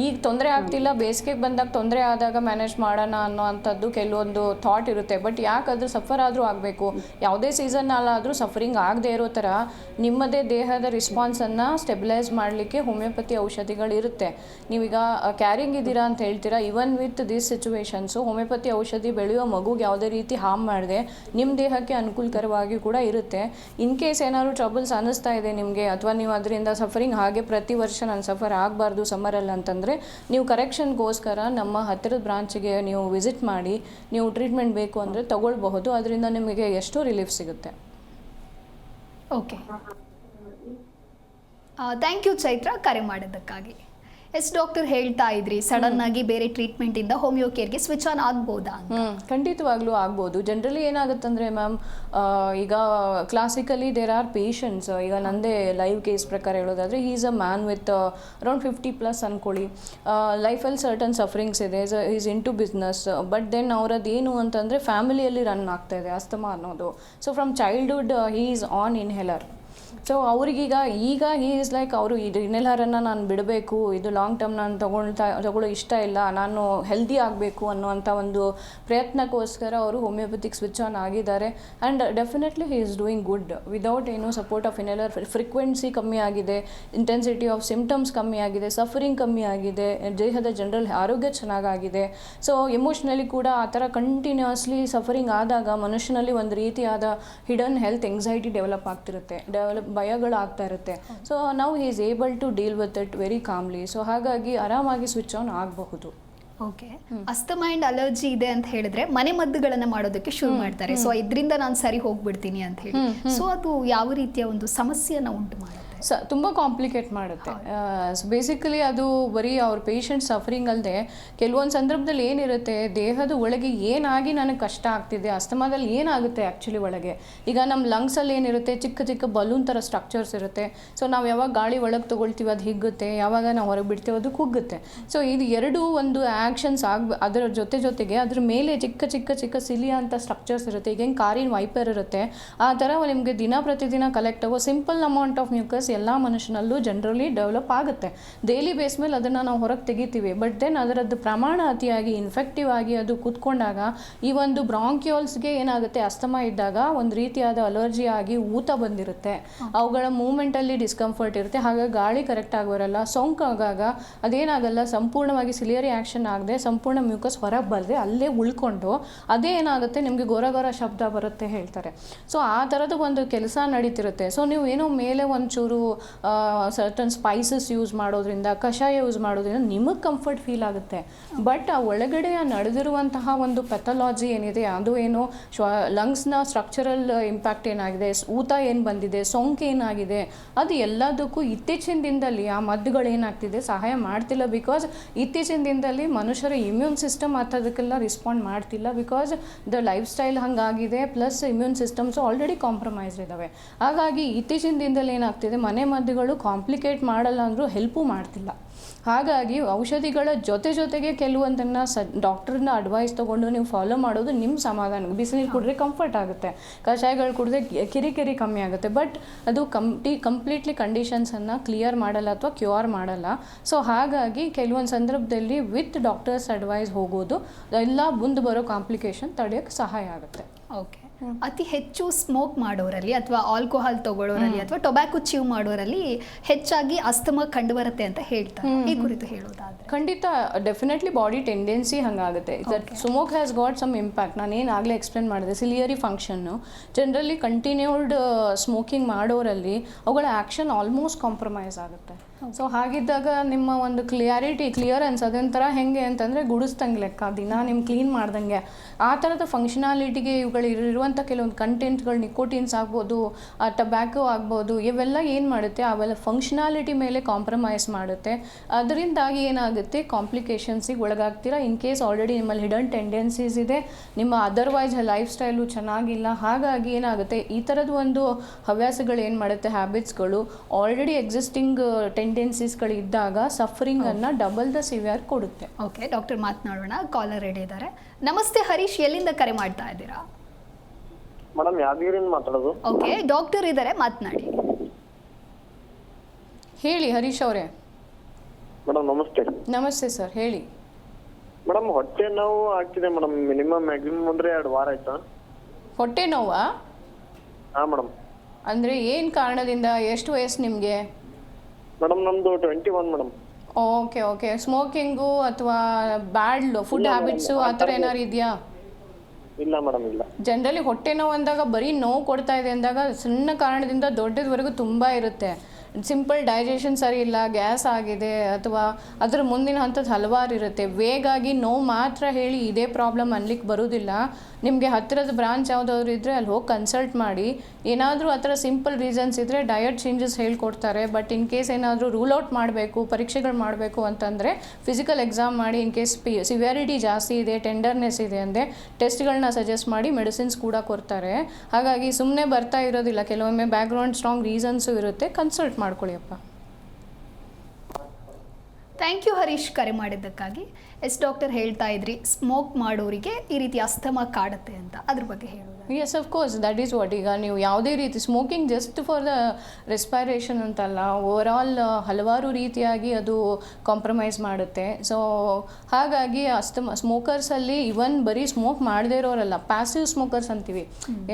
ಈಗ ತೊಂದರೆ ಆಗ್ತಿಲ್ಲ ಬೇಸಿಗೆಗೆ ಬಂದಾಗ ತೊಂದರೆ ಆದಾಗ ಮ್ಯಾನೇಜ್ ಮಾಡೋಣ ಅನ್ನೋ ಅಂಥದ್ದು ಕೆಲವೊಂದು ಥಾಟ್ ಇರುತ್ತೆ. ಬಟ್ ಯಾಕಂದ್ರೆ ಸಫರ್ ಆದರೂ ಆಗಬೇಕು. ಯಾವುದೇ ಸೀಸನ್ನಲ್ಲಾದರೂ ಸಫರಿಂಗ್ ಆಗದೇ ಇರೋ ಥರ ನಿಮ್ಮದೇ ದೇಹದ ರಿಸ್ಪಾನ್ಸನ್ನು ಸ್ಟೆಬಿಲೈಸ್ ಮಾಡಲಿಕ್ಕೆ ಹೋಮಿಯೋಪತಿ ಔಷಧಿಗಳಿರುತ್ತೆ. ನೀವೀಗ ಕ್ಯಾರಿಂಗ್ ಇದ್ದೀರಾ ಅಂತ ಹೇಳ್ತೀರಾ? Even with this situations homeopathy ಔಷಧಿ ಬೆಳೆಯೋ ಮಗುಗೆ ಯಾವುದೇ ರೀತಿ ಹಾರ್ಮ್ ಮಾಡದೆ ನಿಮ್ಮ ದೇಹಕ್ಕೆ ಅನುಕೂಲಕರವಾಗಿ ಕೂಡ ಇರುತ್ತೆ. ಇನ್ ಕೇಸ್ ಏನಾದ್ರು ಟ್ರಬಲ್ಸ್ ಅನ್ನಿಸ್ತಾ ಇದೆ ನಿಮಗೆ, ಅಥವಾ ನೀವು ಅದರಿಂದ ಸಫರಿಂಗ್ ಹಾಗೆ ಪ್ರತಿ ವರ್ಷ ನಾನು ಸಫರ್ ಆಗಬಾರ್ದು ಸಮ್ಮರಲ್ಲಿ ಅಂತಂದರೆ, ನೀವು ಕರೆಕ್ಷನ್ಗೋಸ್ಕರ ನಮ್ಮ ಹತ್ತಿರದ ಬ್ರಾಂಚಿಗೆ ನೀವು ವಿಸಿಟ್ ಮಾಡಿ, ನೀವು ಟ್ರೀಟ್ಮೆಂಟ್ ಬೇಕು ಅಂದರೆ ತಗೊಳ್ಬಹುದು. ಅದರಿಂದ ನಿಮಗೆ ಎಷ್ಟು ರಿಲೀಫ್ ಸಿಗುತ್ತೆ.
ಓಕೆ ಥ್ಯಾಂಕ್ ಯು ಚೈತ್ರ ಕರೆ ಮಾಡಿದ್ದಕ್ಕಾಗಿ. ಎಸ್ ಡಾಕ್ಟರ್ ಹೇಳ್ತಾ ಇದ್ರಿ ಸಡನ್ ಆಗಿ ಬೇರೆ ಟ್ರೀಟ್ಮೆಂಟ್ ಇಂದ ಹೋಮಿಯೋ ಕೇರ್ಗೆ ಸ್ವಿಚ್ ಆನ್ ಆಗ್ಬೋದಾ
ಖಂಡಿತವಾಗ್ಲೂ ಆಗ್ಬೋದು. ಜನರಲಿ ಏನಾಗುತ್ತಂದ್ರೆ ಮ್ಯಾಮ್ ಈಗ ಕ್ಲಾಸಿಕಲಿ ದೇರ್ ಆರ್ ಪೇಷಂಟ್ಸ್ ಈಗ ನಂದೇ ಲೈವ್ ಕೇಸ್ ಪ್ರಕಾರ ಹೇಳೋದಾದರೆ is a man with around fifty plus ಅಂದ್ಕೊಳ್ಳಿ ಲೈಫಲ್ಲಿ ಸರ್ಟನ್ ಸಫರಿಂಗ್ಸ್ ಇದೆ is into business but then ಅವರದ್ದು ಏನು ಅಂತಂದರೆ ಫ್ಯಾಮಿಲಿಯಲ್ಲಿ ರನ್ ಆಗ್ತಾ ಇದೆ ಅಸ್ತಮಾ ಅನ್ನೋದು. So from childhood he is on inhaler so ಅವ್ರಿಗೀಗ, ಈಗ ಹೀ ಇಸ್ ಲೈಕ್ ಅವರು ಇದು ಇನ್ನೆಲ್ಲರನ್ನು ನಾನು ಬಿಡಬೇಕು, ಇದು ಲಾಂಗ್ ಟರ್ಮ್ ನಾನು ತಗೊಳ್ತಾ, ತಗೊಳ್ಳೋ ಇಷ್ಟ ಇಲ್ಲ, ನಾನು ಹೆಲ್ದಿ ಆಗಬೇಕು ಅನ್ನುವಂಥ ಒಂದು ಪ್ರಯತ್ನಕ್ಕೋಸ್ಕರ ಅವರು ಹೋಮಿಯೋಪತಿಕ್ ಸ್ವಿಚ್ ಆನ್ ಆಗಿದ್ದಾರೆ. And definitely he is doing good without ಏನು ಸಪೋರ್ಟ್ ಆಫ್ ಇನ್ನೆಲ್ಲರ್ ಫ್ರೀಕ್ವೆನ್ಸಿ ಕಮ್ಮಿ ಆಗಿದೆ ಇಂಟೆನ್ಸಿಟಿ ಆಫ್ ಸಿಮ್ಟಮ್ಸ್ ಕಮ್ಮಿ ಆಗಿದೆ ಸಫರಿಂಗ್ ಕಮ್ಮಿ ಆಗಿದೆ, ದೇಹದ ಜನರಲ್ ಆರೋಗ್ಯ ಚೆನ್ನಾಗಾಗಿದೆ ಸೊ ಎಮೋಷ್ನಲಿ ಕೂಡ ಆ ಥರ ಕಂಟಿನ್ಯೂಸ್ಲಿ ಸಫರಿಂಗ್ ಆದಾಗ ಮನುಷ್ಯನಲ್ಲಿ ಒಂದು ರೀತಿಯಾದ ಹಿಡನ್ ಹೆಲ್ತ್ ಎಂಗ್ಸೈಟಿ ಡೆವಲಪ್ ಆಗ್ತಿರುತ್ತೆ. ಡೆವಲಪ್ ಭಯಗಳು ಆಗ್ತಾ ಇರುತ್ತೆ ಸೊ ನಾವು is able to deal with it very calmly so ಹಾಗಾಗಿ ಆರಾಮಾಗಿ ಸ್ವಿಚ್ ಆನ್ ಆಗಬಹುದು.
ಓಕೆ ಅಸ್ತಮ ಅಂಡ್ ಅಲರ್ಜಿ ಇದೆ ಅಂತ ಹೇಳಿದ್ರೆ ಮನೆ ಮದ್ದುಗಳನ್ನ ಮಾಡೋದಕ್ಕೆ ಶುರು ಮಾಡ್ತಾರೆ. ಸೊ ಇದರಿಂದ ನಾನು ಸರಿ ಹೋಗ್ಬಿಡ್ತೀನಿ ಅಂತ ಹೇಳಿ. ಸೊ ಅದು ಯಾವ ರೀತಿಯ ಒಂದು ಸಮಸ್ಯೆಯನ್ನ ಉಂಟು ಮಾಡುತ್ತೆ?
ಸ, ತುಂಬ ಕಾಂಪ್ಲಿಕೇಟ್ ಮಾಡುತ್ತೆ. ಬೇಸಿಕಲಿ ಅದು ಬರೀ ಅವ್ರ ಪೇಷಂಟ್ ಸಫರಿಂಗ್ ಅಲ್ಲದೆ ಕೆಲವೊಂದು ಸಂದರ್ಭದಲ್ಲಿ ಏನಿರುತ್ತೆ, ದೇಹದ ಒಳಗೆ ಏನಾಗಿ ನನಗೆ ಕಷ್ಟ ಆಗ್ತಿದೆ, ಅಸ್ತಮಾದಲ್ಲಿ ಏನಾಗುತ್ತೆ ಆ್ಯಕ್ಚುಲಿ ಒಳಗೆ? ಈಗ ನಮ್ಮ ಲಂಗ್ಸಲ್ಲಿ ಏನಿರುತ್ತೆ, ಚಿಕ್ಕ ಚಿಕ್ಕ ಬಲೂನ್ ಥರ ಸ್ಟ್ರಕ್ಚರ್ಸ್ ಇರುತ್ತೆ. ಸೊ ನಾವು ಯಾವಾಗ ಗಾಳಿ ಒಳಗೆ ತೊಗೊಳ್ತೀವಿ ಅದು ಹಿಗ್ಗುತ್ತೆ, ಯಾವಾಗ ನಾವು ಹೊರಗೆ ಬಿಡ್ತೀವಿ ಅದು ಕುಗ್ಗುತ್ತೆ. ಸೊ ಇದು ಎರಡೂ ಒಂದು ಆ್ಯಕ್ಷನ್ಸ್ ಆಗ, ಅದರ ಜೊತೆ ಜೊತೆಗೆ ಅದ್ರ ಮೇಲೆ ಚಿಕ್ಕ ಚಿಕ್ಕ ಚಿಕ್ಕ ಸಿಲಿಯ ಅಂತ ಸ್ಟ್ರಕ್ಚರ್ಸ್ ಇರುತ್ತೆ. ಈಗ ಹೆಂಗೆ ಕಾರಿನ ವೈಪರ್ ಇರುತ್ತೆ, ಆ ಥರ ನಿಮಗೆ ದಿನ ಪ್ರತಿದಿನ ಕಲೆಕ್ಟ್ ಆಗೋ ಸಿಂಪಲ್ ಅಮೌಂಟ್ ಆಫ್ ಮ್ಯೂಕಸ್ ಎಲ್ಲ ಮನುಷ್ಯನಲ್ಲೂ ಜನರಲಿ ಡೆವಲಪ್ ಆಗುತ್ತೆ. ಡೈಲಿ ಬೇಸ್ ಮೇಲೆ ಅದನ್ನು ನಾವು ಹೊರಗೆ ತೆಗಿತೀವಿ. ಬಟ್ ದೆನ್ ಅದರದ್ದು ಪ್ರಮಾಣ ಅತಿಯಾಗಿ ಇನ್ಫೆಕ್ಟಿವ್ ಆಗಿ ಅದು ಕೂತ್ಕೊಂಡಾಗ, ಈ ಒಂದು ಬ್ರಾಂಕ್ಯೋಲ್ಸ್ಗೆ ಏನಾಗುತ್ತೆ? ಅಸ್ತಮ ಇದ್ದಾಗ ಒಂದು ರೀತಿಯಾದ ಅಲರ್ಜಿ ಆಗಿ ಊತ ಬಂದಿರುತ್ತೆ. ಅವುಗಳ ಮೂಮೆಂಟಲ್ಲಿ ಡಿಸ್ಕಂಫರ್ಟ್ ಇರುತ್ತೆ. ಹಾಗಾಗಿ ಗಾಳಿ ಕರೆಕ್ಟಾಗಿ ಬರಲ್ಲ ಸೋಂಕಾಗಾಗ ಅದೇನಾಗಲ್ಲ, ಸಂಪೂರ್ಣವಾಗಿ ಸಿಲಿಯರಿ ಆ್ಯಕ್ಷನ್ ಆಗದೆ, ಸಂಪೂರ್ಣ ಮ್ಯೂಕಸ್ ಹೊರಗೆ ಬರದೆ ಅಲ್ಲೇ ಉಳ್ಕೊಂಡು ಅದೇ ಏನಾಗುತ್ತೆ? ನಿಮಗೆ ಗೊರ ಗೊರ ಶಬ್ದ ಬರುತ್ತೆ ಹೇಳ್ತಾರೆ. ಸೊ ಆ ಥರದ ಒಂದು ಕೆಲಸ ನಡೀತಿರುತ್ತೆ. ಸೊ ನೀವು ಏನೋ ಮೇಲೆ ಒಂಚೂರು ಸರ್ಟನ್ ಸ್ಪೈಸಸ್ ಯೂಸ್ ಮಾಡೋದ್ರಿಂದ, ಕಷಾಯ ಯೂಸ್ ಮಾಡೋದ್ರಿಂದ ನಿಮಗೆ ಕಂಫರ್ಟ್ ಫೀಲ್ ಆಗುತ್ತೆ. ಬಟ್ ಆ ಒಳಗಡೆ ನಡೆದಿರುವಂತಹ ಒಂದು ಪೆಥಾಲಜಿ ಏನಿದೆ, ಅದು ಏನು? ಶ್ವ ಲಂಗ್ಸ್ನ ಸ್ಟ್ರಕ್ಚರಲ್ ಇಂಪ್ಯಾಕ್ಟ್ ಏನಾಗಿದೆ? ಊತ ಏನು ಬಂದಿದೆ? ಸೋಂಕು ಏನಾಗಿದೆ? ಅದು ಎಲ್ಲದಕ್ಕೂ ಇತ್ತೀಚಿನ ದಿನದಲ್ಲಿ ಆ ಮದ್ದುಗಳು ಏನಾಗ್ತಿದೆ, ಸಹಾಯ ಮಾಡ್ತಿಲ್ಲ ಬಿಕಾಸ್ ಇತ್ತೀಚಿನ ದಿನದಲ್ಲಿ ಮನುಷ್ಯರ ಇಮ್ಯೂನ್ ಸಿಸ್ಟಮ್ ಅದಕ್ಕೆಲ್ಲ ರಿಸ್ಪಾಂಡ್ ಮಾಡ್ತಿಲ್ಲ because the life style ಹಂಗಾಗಿದೆ plus immune systems already compromise ಇದ್ದಾವೆ ಹಾಗಾಗಿ ಇತ್ತೀಚಿನ ದಿನದಲ್ಲಿ ಏನಾಗ್ತಿದೆ ಮನೆ ಮದ್ದುಗಳು ಕಾಂಪ್ಲಿಕೇಟ್ ಮಾಡಲ್ಲ ಅಂದರೂ ಹೆಲ್ಪು ಮಾಡ್ತಿಲ್ಲ. ಹಾಗಾಗಿ ಔಷಧಿಗಳ ಜೊತೆ ಜೊತೆಗೆ ಕೆಲವೊಂದನ್ನು ಸ ಡಾಕ್ಟ್ರನ್ನ ಅಡ್ವೈಸ್ ತೊಗೊಂಡು ನೀವು ಫಾಲೋ ಮಾಡೋದು ನಿಮ್ಮ ಸಮಾಧಾನ. ಬಿಸಿನೀರು ಕುಡಿದ್ರೆ ಕಂಫರ್ಟ್ ಆಗುತ್ತೆ. ಕಷಾಯಗಳು ಕುಡಿದ್ರೆ ಕಿರಿಕಿರಿ ಕಮ್ಮಿ ಆಗುತ್ತೆ. ಬಟ್ ಅದು ಕಂಪ್ಟಿ ಕಂಪ್ಲೀಟ್ಲಿ ಕಂಡೀಷನ್ಸನ್ನು ಕ್ಲಿಯರ್ ಮಾಡಲ್ಲ ಅಥವಾ ಕ್ಯೂರ್ ಮಾಡಲ್ಲ. ಸೊ ಹಾಗಾಗಿ ಕೆಲವೊಂದು ಸಂದರ್ಭದಲ್ಲಿ ವಿತ್ ಡಾಕ್ಟರ್ಸ್ ಅಡ್ವೈಸ್ ಹೋಗೋದು, ಎಲ್ಲ ಮುಂದೆ ಬರೋ ಕಾಂಪ್ಲಿಕೇಶನ್ ತಡೆಯೋಕ್ಕೆ ಸಹಾಯ ಆಗುತ್ತೆ.
ಓಕೆ ಅತಿ ಹೆಚ್ಚು ಸ್ಮೋಕ್ ಮಾಡೋರಲ್ಲಿ ಅಥವಾ ಆಲ್ಕೋಹಾಲ್ ತಗೊಳ್ಳೋರಲ್ಲಿ ಅಥವಾ ಟೊಬ್ಯಾಕೊ ಚೀವ್ ಮಾಡೋರಲ್ಲಿ ಹೆಚ್ಚಾಗಿ ಅಸ್ತಮ ಕಂಡುಬರುತ್ತೆ ಅಂತ ಹೇಳ್ತಾರೆ. ಈ ಕುರಿತು ಹೇಳೋದಾದ್ರೆ.
ಖಂಡಿತ definitely body tendency ಹಂಗಾಗುತ್ತೆ. That smoke has got some impact ನಾನು ಏನಾಗಲೇ ಆಗಲೇ ಎಕ್ಸ್ಪ್ಲೇನ್ ಮಾಡಿದೆ. Ciliary function generally continued smoking ಮಾಡೋರಲ್ಲಿ ಅವುಗಳ ಆ್ಯಕ್ಷನ್ ಆಲ್ಮೋಸ್ಟ್ ಕಾಂಪ್ರಮೈಸ್ ಆಗುತ್ತೆ. ಸೊ ಹಾಗಿದ್ದಾಗ ನಿಮ್ಮ ಒಂದು ಕ್ಲಿಯಾರಿಟಿ ಕ್ಲಿಯರೆನ್ಸ್ ಅದೊಂಥರ ಹೆಂಗೆ ಅಂತಂದರೆ ಗುಡಿಸ್ದಂಗೆ ಲೆಕ್ಕ, ದಿನ ನಿಮ್ಮ ಕ್ಲೀನ್ ಮಾಡ್ದಂಗೆ. ಆ ಥರದ ಫಂಕ್ಷನಾಲಿಟಿಗೆ ಇವುಗಳು ಇರುವಂಥ ಕೆಲವೊಂದು ಕಂಟೆಂಟ್ಗಳು ನಿಕೋಟಿನ್ಸ್ ಆಗ್ಬೋದು ಟಬ್ಯಾಕೋ ಆಗ್ಬೋದು, ಇವೆಲ್ಲ ಏನು ಮಾಡುತ್ತೆ? ಅವೆಲ್ಲ ಫಂಕ್ಷನಾಲಿಟಿ ಮೇಲೆ ಕಾಂಪ್ರಮೈಸ್ ಮಾಡುತ್ತೆ. ಅದರಿಂದಾಗಿ ಏನಾಗುತ್ತೆ? ಕಾಂಪ್ಲಿಕೇಶನ್ಸಿಗೆ ಒಳಗಾಗ್ತೀರಾ? ಇನ್ ಕೇಸ್ ಆಲ್ರೆಡಿ ನಿಮ್ಮಲ್ಲಿ ಹಿಡನ್ ಟೆಂಡೆನ್ಸೀಸ್ ಇದೆ, ನಿಮ್ಮ ಅದರ್ವೈಸ್ ಲೈಫ್ ಸ್ಟೈಲು ಚೆನ್ನಾಗಿಲ್ಲ, ಹಾಗಾಗಿ ಏನಾಗುತ್ತೆ? ಈ ಥರದ ಒಂದು ಹವ್ಯಾಸಗಳು ಏನು ಮಾಡುತ್ತೆ? ಹ್ಯಾಬಿಟ್ಸ್ಗಳು ಆಲ್ರೆಡಿ ಎಕ್ಸಿಸ್ಟಿಂಗ್ ಟೆಂಡೆನ್ಸೀಸ್ಗಳು ಇದ್ದಾಗ ಸಫರಿಂಗನ್ನು ಡಬಲ್ ದ ಸಿವಿಯರ್ ಕೊಡುತ್ತೆ.
ಓಕೆ ಡಾಕ್ಟರ್ ಮಾತನಾಡೋಣ. ಕಾಲರ್ ರೆಡಿ ಇದ್ದಾರೆ. ನಮಸ್ತೆ ಹರೀಶ್ ಎಲ್ಲಿಂದ ಕರೆ ಮಾಡ್ತಾ ಇದ್ದೀರಾ?
ಮೇಡಮ್ ಯಾದಗಿರಿಯಿಂದ ಮಾತಾಡೋದು.
ಓಕೆ ಡಾಕ್ಟರ್ ಇದ್ದಾರೆ ಮಾತನಾಡಿ.
ಹೇಳಿ ಹರೀಶ್ ಅವರೇ.
ಮೇಡಮ್ ನಮಸ್ತೆ.
ನಮಸ್ತೆ ಸರ್ ಹೇಳಿ.
ಮೇಡಮ್ ಹೊಟ್ಟೆ ನೋವು ಆಗ್ತಿದೆ ಮೇಡಮ್ ಮಿನಿಮಮ್ ಮ್ಯಾಕ್ಸಿಮಮ್ ಅಂದ್ರೆ ಎರಡು ವಾರ ಆಯ್ತಾ?
ಹೊಟ್ಟೆ ನೋವಾ?
ಹಾ ಮೇಡಮ್
ಅಂದರೆ ಏನು ಕಾರಣದಿಂದ? ಎಷ್ಟು ವಯಸ್ಸು ನಿಮಗೆ?
ಮೇಡಮ್ ನಮ್ದು twenty one madam
okay okay smoking ಅಥವಾ ಬ್ಯಾಡ್ ಫುಡ್ ಹ್ಯಾಬಿಟ್ಸು ಆ ಥರ ಏನಾರು ಇದೆಯಾ?
ಇಲ್ಲ ಮೇಡಮ್ ಇಲ್ಲ.
ಜನರಲಿ ಹೊಟ್ಟೆ ನೋವು ಅಂದಾಗ ಬರೀ ನೋವು ಕೊಡ್ತಾ ಇದೆ ಅಂದಾಗ ಸಣ್ಣ ಕಾರಣದಿಂದ ದೊಡ್ಡದವರೆಗೂ ತುಂಬಾ ಇರುತ್ತೆ. ಸಿಂಪಲ್ ಡೈಜೆಷನ್ ಸರಿ ಇಲ್ಲ, ಗ್ಯಾಸ್ ಆಗಿದೆ ಅಥವಾ ಅದರ ಮುಂದಿನ ಹಂತದ ಹಲವಾರು ಇರುತ್ತೆ. ವೇಗಾಗಿ ನೋವು ಮಾತ್ರ ಹೇಳಿ ಇದೇ ಪ್ರಾಬ್ಲಮ್ ಅನ್ಲಿಕ್ಕೆ ಬರೋದಿಲ್ಲ. ನಿಮಗೆ ಹತ್ತಿರದ ಬ್ರಾಂಚ್ ಯಾವುದಾದ್ರು ಇದ್ದರೆ ಅಲ್ಲಿ ಹೋಗಿ ಕನ್ಸಲ್ಟ್ ಮಾಡಿ. ಏನಾದರೂ ಆ ಥರ ಸಿಂಪಲ್ ರೀಸನ್ಸ್ ಇದ್ದರೆ ಡಯಟ್ ಚೇಂಜಸ್ ಹೇಳ್ಕೊಡ್ತಾರೆ. ಬಟ್ ಇನ್ ಕೇಸ್ ಏನಾದರೂ ರೂಲ್ ಔಟ್ ಮಾಡಬೇಕು, ಪರೀಕ್ಷೆಗಳು ಮಾಡಬೇಕು ಅಂತಂದರೆ ಫಿಸಿಕಲ್ ಎಕ್ಸಾಮ್ ಮಾಡಿ ಇನ್ ಕೇಸ್ ಪಿ, ಸಿವಿಯಾರಿಟಿ ಜಾಸ್ತಿ ಇದೆ, ಟೆಂಡರ್ನೆಸ್ ಇದೆ ಅಂದರೆ ಟೆಸ್ಟ್ಗಳನ್ನ ಸಜೆಸ್ಟ್ ಮಾಡಿ ಮೆಡಿಸಿನ್ಸ್ ಕೂಡ ಕೊಡ್ತಾರೆ. ಹಾಗಾಗಿ ಸುಮ್ಮನೆ ಬರ್ತಾ ಇರೋದಿಲ್ಲ. ಕೆಲವೊಮ್ಮೆ ಬ್ಯಾಕ್ಗ್ರೌಂಡ್ ಸ್ಟ್ರಾಂಗ್ ರೀಸನ್ಸು ಇರುತ್ತೆ, ಕನ್ಸಲ್ಟ್ ಮಾಡ್ಕೊಳ್ಳಿ ಅಪ್ಪ
ಥ್ಯಾಂಕ್ ಯು ಹರೀಶ್ ಕರೆ ಮಾಡಿದ್ದಕ್ಕಾಗಿ. ಎಸ್ ಡಾಕ್ಟರ್ ಹೇಳ್ತಾ ಇದ್ರಿ ಸ್ಮೋಕ್ ಮಾಡೋರಿಗೆ ಈ ರೀತಿ ಅಸ್ತಮ ಕಾಡುತ್ತೆ ಅಂತ. ಅದ್ರ ಬಗ್ಗೆ ಹೇಳೋದು
yes of course that is what ಈಗ ನೀವು ಯಾವುದೇ ರೀತಿ smoking just for the respiration ಅಂತಲ್ಲ ಓವರ್ ಆಲ್ ಹಲವಾರು ರೀತಿಯಾಗಿ ಅದು ಕಾಂಪ್ರಮೈಸ್ ಮಾಡುತ್ತೆ. ಸೊ ಹಾಗಾಗಿ ಅಸ್ತಮ ಸ್ಮೋಕರ್ಸಲ್ಲಿ ಇವನ್ ಬರೀ ಸ್ಮೋಕ್ ಮಾಡದೇ ಇರೋರಲ್ಲ ಪ್ಯಾಸಿವ್ ಸ್ಮೋಕರ್ಸ್ ಅಂತೀವಿ.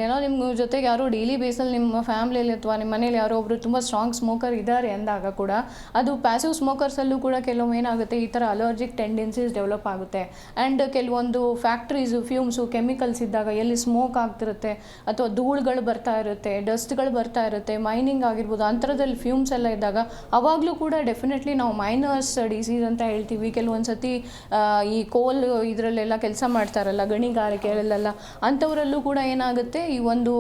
ಏನೋ ನಿಮ್ಮ ಜೊತೆಗೆ ಯಾರೋ ಡೈಲಿ ಬೇಸಲ್ಲಿ ನಿಮ್ಮ ಫ್ಯಾಮ್ಲಿಯಲ್ಲಿ ಅಥವಾ ನಿಮ್ಮ ಮನೇಲಿ ಯಾರೋ ಒಬ್ಬರು ತುಂಬ ಸ್ಟ್ರಾಂಗ್ ಸ್ಮೋಕರ್ ಇದ್ದಾರೆ ಅಂದಾಗ ಕೂಡ ಅದು ಪ್ಯಾಸಿವ್ ಸ್ಮೋಕರ್ಸಲ್ಲೂ ಕೂಡ ಕೆಲವೊಮ್ಮೆ ಏನಾಗುತ್ತೆ ಈ ಥರ ಅಲರ್ಜಿಕ್ ಟೆಂಡೆನ್ಸೀಸ್ ಡೆವಲಪ್ ಆಗುತ್ತೆ. ಆ್ಯಂಡ್ ಕೆಲವೊಂದು ಫ್ಯಾಕ್ಟ್ರೀಸು ಫ್ಯೂಮ್ಸು ಕೆಮಿಕಲ್ಸ್ ಇದ್ದಾಗ ಎಲ್ಲಿ ಸ್ಮೋಕ್ ಆಗ್ತಿರುತ್ತೆ. ಅಥವಾ ಧೂಳುಗಳು ಬರ್ತಾ ಇರುತ್ತೆ, ಡಸ್ಟ್ಗಳು ಬರ್ತಾ ಇರುತ್ತೆ ಮೈನಿಂಗ್ ಆಗಿರ್ಬೋದು ಅಂಥರದಲ್ಲಿ ಫ್ಯೂಮ್ಸ್ ಎಲ್ಲ ಇದ್ದಾಗ ಅವಾಗಲೂ ಕೂಡ ಡೆಫಿನೆಟ್ಲಿ ನಾವು ಮೈನರ್ಸ್ ಡಿಸೀಸ್ ಅಂತ ಹೇಳ್ತೀವಿ. ಕೆಲವೊಂದು ಸತಿ ಈ ಕೋಲ್ ಇದರಲ್ಲೆಲ್ಲ ಕೆಲಸ ಮಾಡ್ತಾರಲ್ಲ ಗಣಿಗಾರಿಕೆಗಳಲ್ಲೆಲ್ಲ ಅಂಥವರಲ್ಲೂ ಕೂಡ ಏನಾಗುತ್ತೆ? ಈ ಒಂದು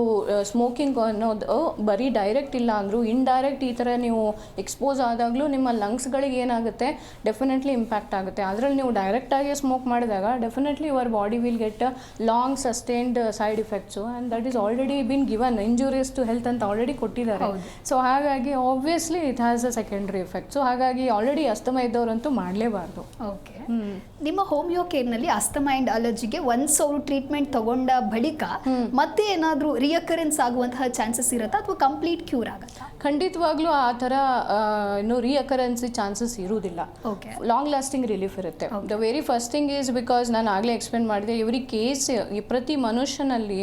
ಸ್ಮೋಕಿಂಗ್ ಅನ್ನೋದು ಬರೀ ಡೈರೆಕ್ಟ್ ಇಲ್ಲ ಅಂದರೂ ಇಂಡೈರೆಕ್ಟ್ ಈ ಥರ ನೀವು ಎಕ್ಸ್ಪೋಸ್ ಆದಾಗಲೂ ನಿಮ್ಮ ಲಂಗ್ಸ್ಗಳಿಗೆ ಏನಾಗುತ್ತೆ? ಡೆಫಿನೆಟ್ಲಿ ಇಂಪ್ಯಾಕ್ಟ್ ಆಗುತ್ತೆ. ಅದರಲ್ಲಿ ನೀವು ಡೈರೆಕ್ಟಾಗಿ ಸ್ಮೋಕ್ ಮಾಡಿದಾಗ definitely your body will get long sustained side effects and that is already been given injurious to health ಅಂತ ಆಲ್ರೆಡಿ ಕೊಟ್ಟಿದ್ದಾರೆ. ಸೊ ಹಾಗಾಗಿ obviously it has a secondary effect so ಹಾಗಾಗಿ ಆಲ್ರೆಡಿ ಅಸ್ತಮ ಇದ್ದವರಂತೂ ಮಾಡಲೇಬಾರ್ದು.
ಓಕೆ ನಿಮ್ಮ homeo ಕೇರ್ನಲ್ಲಿ asthma and ಅಲರ್ಜಿಗೆ once ಅವರು ಟ್ರೀಟ್ಮೆಂಟ್ ತಗೊಂಡ ಬಳಿಕ ಮತ್ತೆ ಏನಾದರೂ ರಿಯಕರೆನ್ಸ್ ಆಗುವಂತಹ ಚಾನ್ಸಸ್ ಇರುತ್ತಾ ಅಥವಾ ಕಂಪ್ಲೀಟ್ ಕ್ಯೂರ್ ಆಗುತ್ತಾ?
ಖಂಡಿತವಾಗ್ಲೂ ಆ ಥರ ಏನು ರೀಅಕರೆನ್ಸಿ ಚಾನ್ಸಸ್ ಇರುವುದಿಲ್ಲ.
ಓಕೆ
ಲಾಂಗ್ ಲಾಸ್ಟಿಂಗ್ ರಿಲೀಫ್ ಇರುತ್ತೆ. The very first thing is because ನಾನು ಆಗಲೇ ಎಕ್ಸ್ಪ್ಲೇನ್ ಮಾಡಿದೆ ಇವ್ರಿಗೆ ಕೇಸ್ ಪ್ರತಿ ಮನುಷ್ಯನಲ್ಲಿ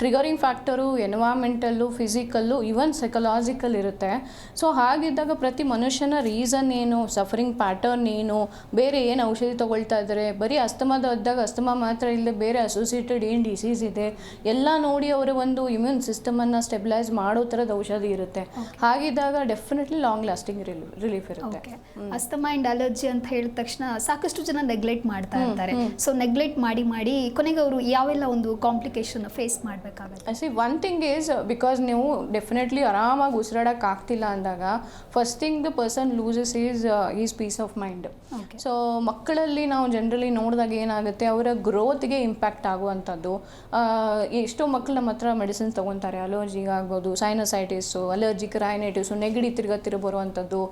triggering factor environmental physical even psychological ಇರುತ್ತೆ. ಸೊ ಹಾಗಿದ್ದಾಗ ಪ್ರತಿ ಮನುಷ್ಯನ ರೀಸನ್ ಏನು ಸಫರಿಂಗ್ ಪ್ಯಾಟರ್ನ್ ಏನು ಬೇರೆ ಏನು ಔಷಧಿ ತೊಗೊಳ್ತಾ ಇದ್ದಾರೆ ಬರೀ ಅಸ್ತಮದ ಇದ್ದಾಗ ಅಸ್ತಮ ಮಾತ್ರ ಇಲ್ಲದೆ ಬೇರೆ ಅಸೋಸಿಯೇಟೆಡ್ ಏನು ಡಿಸೀಸ್ ಇದೆ ಎಲ್ಲ ನೋಡಿ ಅವರ ಒಂದು ಇಮ್ಯೂನ್ ಸಿಸ್ಟಮನ್ನು ಸ್ಟೆಬಿಲೈಸ್ ಮಾಡೋ ಥರದ ಔಷಧಿ ಇರುತ್ತೆ. ಹಾಗಿದ್ದಾಗ ಡೆಫಿನೆಟ್ಲಿ ಲಾಂಗ್ ಲಾಸ್ಟಿಂಗ್ ರಿಲೀಫ್ ಇರುತ್ತೆ.
ಅಸ್ತಮ ಆ್ಯಂಡ್ ಅಲರ್ಜಿ ಅಂತ ಹೇಳಿದ ತಕ್ಷಣ ಸಾಕಷ್ಟು ಜನ ನೆಗ್ಲೆಕ್ಟ್ ಮಾಡ್ತಾ ಇರ್ತಾರೆ. ಸೊ ನೆಗ್ಲೆಕ್ಟ್ ಮಾಡಿ ಮಾಡಿ ಕೊನೆಗೆ ಅವರು ಯಾವೆಲ್ಲ ಒಂದು ಕಾಂಪ್ಲಿಕೇಶನ್ ಫೇಸ್ ಮಾಡಬೇಕಾಗತ್ತೆ
see one thing is because ನೀವು ಡೆಫಿನೆಟ್ಲಿ ಆರಾಮಾಗಿ ಉಸಿರಾಡಕ್ಕೆ ಆಗ್ತಿಲ್ಲ ಅಂದಾಗ first thing the person loses is is peace of mind. So ಮಕ್ಕಳಲ್ಲಿ ನಾವು ಜನರಲಿ ನೋಡಿದಾಗ ಏನಾಗುತ್ತೆ ಅವರ ಗ್ರೋತ್ಗೆ ಇಂಪ್ಯಾಕ್ಟ್ ಆಗುವಂಥದ್ದು. ಎಷ್ಟೋ ಮಕ್ಕಳು ನಮ್ಮ ಹತ್ರ ಮೆಡಿಸಿನ್ಸ್ ತೊಗೊತಾರೆ ಅಲರ್ಜಿಗಾಗ್ಬೋದು ಸೈನಸೈಟಿಸು ಅಲರ್ಜಿಕ್ ರೈನೈಟಿಸು ನೆಗಡಿ ತಿರ್ಗ ಬರುವಂಥದ್ದು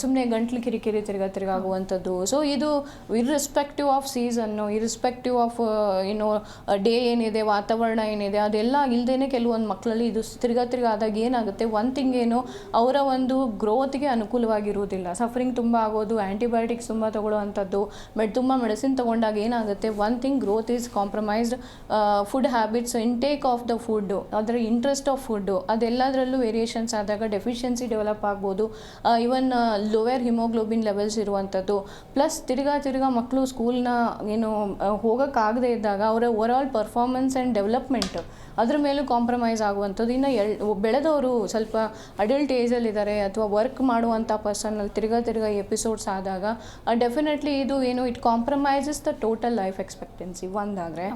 ಸುಮ್ಮನೆ ಗಂಟ್ಲು ಕಿರಿಕಿರಿ ತಿರ್ಗ ತಿರುಗಾಗುವಂಥದ್ದು ಸೊ ಇದು irrespective of season irrespective of ಏನು ಡೇ ಏನಿದೆ ವಾತಾವರಣ ಏನಿದೆ ಅದೆಲ್ಲ ಇಲ್ಲದೇ ಕೆಲವೊಂದು ಮಕ್ಕಳಲ್ಲಿ ಇದು ತಿರ್ಗಾ ತಿರ್ಗಾ ಆದಾಗ ಏನಾಗುತ್ತೆ? ಒನ್ ಥಿಂಗ್ ಏನು ಅವರ ಒಂದು ಗ್ರೋತ್ಗೆ ಅನುಕೂಲವಾಗಿರುವುದಿಲ್ಲ. ಸಫರಿಂಗ್ ತುಂಬ ಆಗೋದು ಆ್ಯಂಟಿಬಯೋಟಿಕ್ಸ್ ತುಂಬ ತಗೊಳ್ಳುವಂಥದ್ದು ಮೆಡ್ ತುಂಬ ಮೆಡಿಸಿನ್ ತೊಗೊಂಡಾಗ ಏನಾಗುತ್ತೆ? One thing growth is compromised food habits intake of the food ಅದರ ಇಂಟ್ರೆಸ್ಟ್ ಆಫ್ ಫುಡ್ಡು ಅದೆಲ್ಲದರಲ್ಲೂ ವೇರಿಯೇಷನ್ಸ್ ಆದಾಗ ಡೆಫಿಷಿಯನ್ಸಿ ಡೆವಲಪ್ ಆಗ್ಬೋದು. ಇವನ್ ಲೋವರ್ ಹಿಮೋಗ್ಲೋಬಿನ್ ಲೆವೆಲ್ಸ್ ಇರುವಂಥದ್ದು. ಪ್ಲಸ್ ತಿರ್ಗಾ ತಿರ್ಗಾ ಮಕ್ಕಳು ಸ್ಕೂಲ್ನ ಏನು ಹೋಗೋಕ್ಕಾಗದೇ ಇದ್ದಾಗ ಅವರ over all performance and development ಉಂಟು ಅದ್ರ ಮೇಲೂ ಕಾಂಪ್ರಮೈಸ್ ಆಗುವಂಥದ್ದು. ಇನ್ನು ಎಲ್ ಬೆಳೆದವರು ಸ್ವಲ್ಪ ಅಡಲ್ಟ್ ಏಜಲ್ಲಿದ್ದಾರೆ ಅಥವಾ ವರ್ಕ್ ಮಾಡುವಂಥ ಪರ್ಸನಲ್ಲಿ ತಿರ್ಗಾ ತಿರ್ಗಾ ಎಪಿಸೋಡ್ಸ್ ಆದಾಗ ಡೆಫಿನೆಟ್ಲಿ ಇದು ಏನು it compromises the total life expectancy ಒಂದಾದರೆ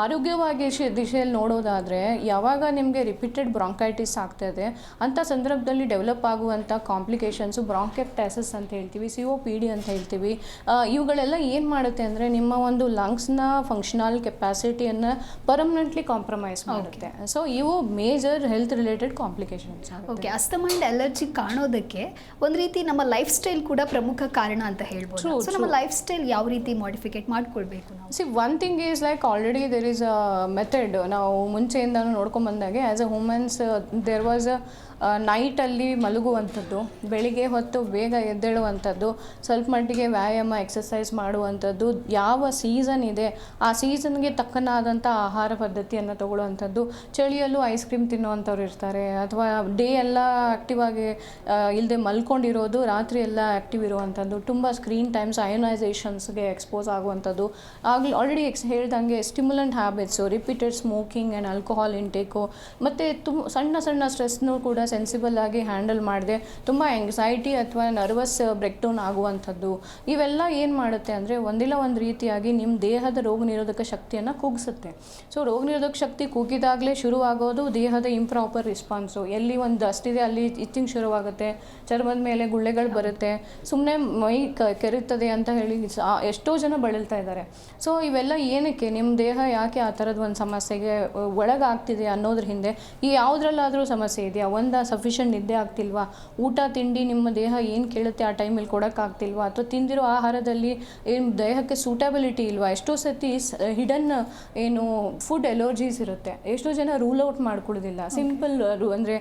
ಆರೋಗ್ಯವಾಗಿ ಶಿ- ದಿಶೆಯಲ್ಲಿ ನೋಡೋದಾದರೆ ಯಾವಾಗ ನಿಮಗೆ ರಿಪೀಟೆಡ್ ಬ್ರಾಂಕೈಟಿಸ್ ಆಗ್ತದೆ ಅಂಥ ಸಂದರ್ಭದಲ್ಲಿ ಡೆವಲಪ್ ಆಗುವಂಥ ಕಾಂಪ್ಲಿಕೇಶನ್ಸು ಬ್ರಾಂಕೆಕ್ಟೈಸಸ್ ಅಂತ ಹೇಳ್ತೀವಿ ಸಿ ಒ ಪಿ ಡಿ ಅಂತ ಹೇಳ್ತೀವಿ ಇವುಗಳೆಲ್ಲ ಏನು ಮಾಡುತ್ತೆ ಅಂದರೆ ನಿಮ್ಮ ಒಂದು ಲಂಗ್ಸ್ನ ಫಂಕ್ಷನಲ್ ಕೆಪಾಸಿಟಿಯನ್ನು ಪರ್ಮನೆಂಟ್ಲಿ ಕಾಂಪ್ರಮೈಸ್ ಮಾಡುತ್ತೆ. ಸೊ ಇವು major health related complications
okay asthma and allergy ಕಾಣೋದಕ್ಕೆ ಒಂದು ರೀತಿ ನಮ್ಮ ಲೈಫ್ ಸ್ಟೈಲ್ ಕೂಡ ಪ್ರಮುಖ ಕಾರಣ ಅಂತ ಹೇಳ್ಬೋದು. ಸೊ ನಮ್ಮ ಲೈಫ್ ಸ್ಟೈಲ್ ಯಾವ ರೀತಿ ಮಾಡಿಫಿಕೇಟ್ ಮಾಡ್ಕೊಳ್ಬೇಕು ನಾವು?
See one thing is like already there is a method ನಾವು ಮುಂಚೆಯಿಂದನೂ ನೋಡ್ಕೊಂಬಂದಾಗೆ as a womens there was a ನೈಟಲ್ಲಿ ಮಲಗುವಂಥದ್ದು, ಬೆಳಿಗ್ಗೆ ಹೊತ್ತು ಬೇಗ ಎದ್ದೇಳುವಂಥದ್ದು, ಸ್ವಲ್ಪ ಮಟ್ಟಿಗೆ ವ್ಯಾಯಾಮ ಎಕ್ಸಸೈಸ್ ಮಾಡುವಂಥದ್ದು, ಯಾವ ಸೀಸನ್ ಇದೆ, ಆ ಸೀಸನ್ಗೆ ತಕ್ಕನಾದಂಥ ಆಹಾರ ಪದ್ಧತಿಯನ್ನು ತಗೊಳ್ಳುವಂಥದ್ದು, ಚಳಿಯಲ್ಲೂ ಐಸ್ ಕ್ರೀಮ್ ತಿನ್ನುವಂಥವ್ರು ಇರ್ತಾರೆ, ಅಥವಾ ಡೇ ಎಲ್ಲ ಆ್ಯಕ್ಟಿವ್ ಆಗಿ ಇಲ್ಲದೆ ಮಲ್ಕೊಂಡಿರೋದು, ರಾತ್ರಿ ಎಲ್ಲ ಆ್ಯಕ್ಟಿವ್ ಇರುವಂಥದ್ದು, ತುಂಬ ಸ್ಕ್ರೀನ್ ಟೈಮ್ಸ್ ಅಯೋನೈಸೇಷನ್ಸ್ಗೆ ಎಕ್ಸ್ಪೋಸ್ ಆಗುವಂಥದ್ದು, ಆಗಲಿ ಆಲ್ರೆಡಿ ಎಕ್ಸ್ ಹೇಳ್ದಂಗೆ stimulant habits repeated smoking and alcohol intake ಮತ್ತು ತುಂಬ ಸಣ್ಣ ಸಣ್ಣ ಸ್ಟ್ರೆಸ್ನೂ ಕೂಡ ಸೆನ್ಸಿಬಲ್ ಆಗಿ ಹ್ಯಾಂಡಲ್ ಮಾಡಿದೆ, ತುಂಬ ಎಂಗ್ಸೈಟಿ ಅಥವಾ ನರ್ವಸ್ ಬ್ರೇಕ್ ಡೌನ್ ಆಗುವಂಥದ್ದು. ಇವೆಲ್ಲ ಏನು ಮಾಡುತ್ತೆ ಅಂದರೆ ಒಂದಿಲ್ಲ ಒಂದು ರೀತಿಯಾಗಿ ನಿಮ್ಮ ದೇಹದ ರೋಗ ನಿರೋಧಕ ಶಕ್ತಿಯನ್ನು ಕುಗ್ಸುತ್ತೆ. ಸೊ ರೋಗ ನಿರೋಧಕ ಶಕ್ತಿ ಕುಗ್ಗಿದಾಗಲೇ ಶುರುವಾಗೋದು ದೇಹದ ಇಂಪ್ರಾಪರ್ ರಿಸ್ಪಾನ್ಸು ಎಲ್ಲಿ ಒಂದು ಡಸ್ಟ್ ಇದೆ, ಅಲ್ಲಿ ಇಚ್ಚಿಂಗ್ ಶುರುವಾಗುತ್ತೆ, ಚರ್ಮದ ಮೇಲೆ ಗುಳ್ಳೆಗಳು ಬರುತ್ತೆ. ಸುಮ್ಮನೆ ಮೈ ಕೆರೆಯುತ್ತದೆ ಅಂತ ಹೇಳಿ ಎಷ್ಟೋ ಜನ ಬಳಲ್ತಾ ಇದ್ದಾರೆ. ಸೊ ಇವೆಲ್ಲ ಏನಕ್ಕೆ? ನಿಮ್ಮ ದೇಹ ಯಾಕೆ ಆ ಥರದ ಒಂದು ಸಮಸ್ಯೆಗೆ ಒಳಗಾಗ್ತಿದೆ ಅನ್ನೋದ್ರ ಹಿಂದೆ ಈ ಯಾವುದ್ರಲ್ಲಾದರೂ ಸಮಸ್ಯೆ ಇದೆಯಾ? ಒಂದು ಸಫಿಷಿಯಂಟ್ ನಿದ್ದೆ ಆಗ್ತಿಲ್ವಾ? ಊಟ ತಿಂಡಿ ನಿಮ್ಮ ದೇಹ ಏನು ಕೇಳುತ್ತೆ ಆ ಟೈಮಲ್ಲಿ ಕೊಡೋಕ್ಕಾಗ್ತಿಲ್ವಾ ಅಥವಾ ತಿಂದಿರೋ ಆಹಾರದಲ್ಲಿ ಏನು ದೇಹಕ್ಕೆ ಸೂಟಬಿಲಿಟಿ ಇಲ್ವಾ? ಎಷ್ಟೋ ಸತಿ ಹಿಡನ್ ಏನು ಫುಡ್ ಎಲರ್ಜೀಸ್ ಇರುತ್ತೆ. ಎಷ್ಟೋ ಜನ ರೂಲ್ ಔಟ್ ಮಾಡ್ಕೊಳ್ಳೋದಿಲ್ಲ ಸಿಂಪಲ್ ಅಂದರೆ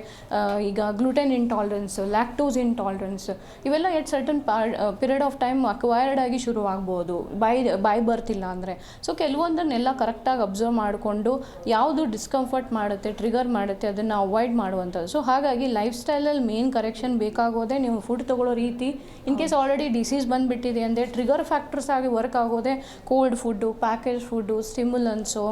ಈಗ ಗ್ಲೂಟೆನ್ ಇಂಟಾಲರೆನ್ಸ್ ಲ್ಯಾಕ್ಟೋಸ್ ಇಂಟಾಲರೆನ್ಸ್ ಇವೆಲ್ಲ at certain period of time acquired ಆಗಿ ಶುರುವಾಗ್ಬೋದು. ಬಾಯ್ ಬಾಯ್ ಬರ್ತಿಲ್ಲ ಅಂದರೆ. ಸೊ ಕೆಲವೊಂದನ್ನೆಲ್ಲ ಕರೆಕ್ಟಾಗಿ ಅಬ್ಸರ್ವ್ ಮಾಡಿಕೊಂಡು ಯಾವುದು ಡಿಸ್ಕಂಫರ್ಟ್ ಮಾಡುತ್ತೆ ಟ್ರಿಗರ್ ಮಾಡುತ್ತೆ ಅದನ್ನು ಅವಾಯ್ಡ್ ಮಾಡುವಂಥದ್ದು. ಸೊ ಹಾಗಾಗಿ ಲೈಫ್ ಸ್ಟೈಲಲ್ಲಿ ಮೇನ್ ಕರೆಕ್ಷನ್ ಬೇಕಾಗೋದೇ ನೀವು ಫುಡ್ ತೊಗೊಳ್ಳೋ ರೀತಿ. ಇನ್ ಕೇಸ್ ಆಲ್ರೆಡಿ ಡಿಸೀಸ್ ಬಂದುಬಿಟ್ಟಿದೆ ಅಂದರೆ ಟ್ರಿಗರ್ ಫ್ಯಾಕ್ಟರ್ಸ್ ಆಗಿ ವರ್ಕ್ ಆಗೋದೇ cold food package food stimulants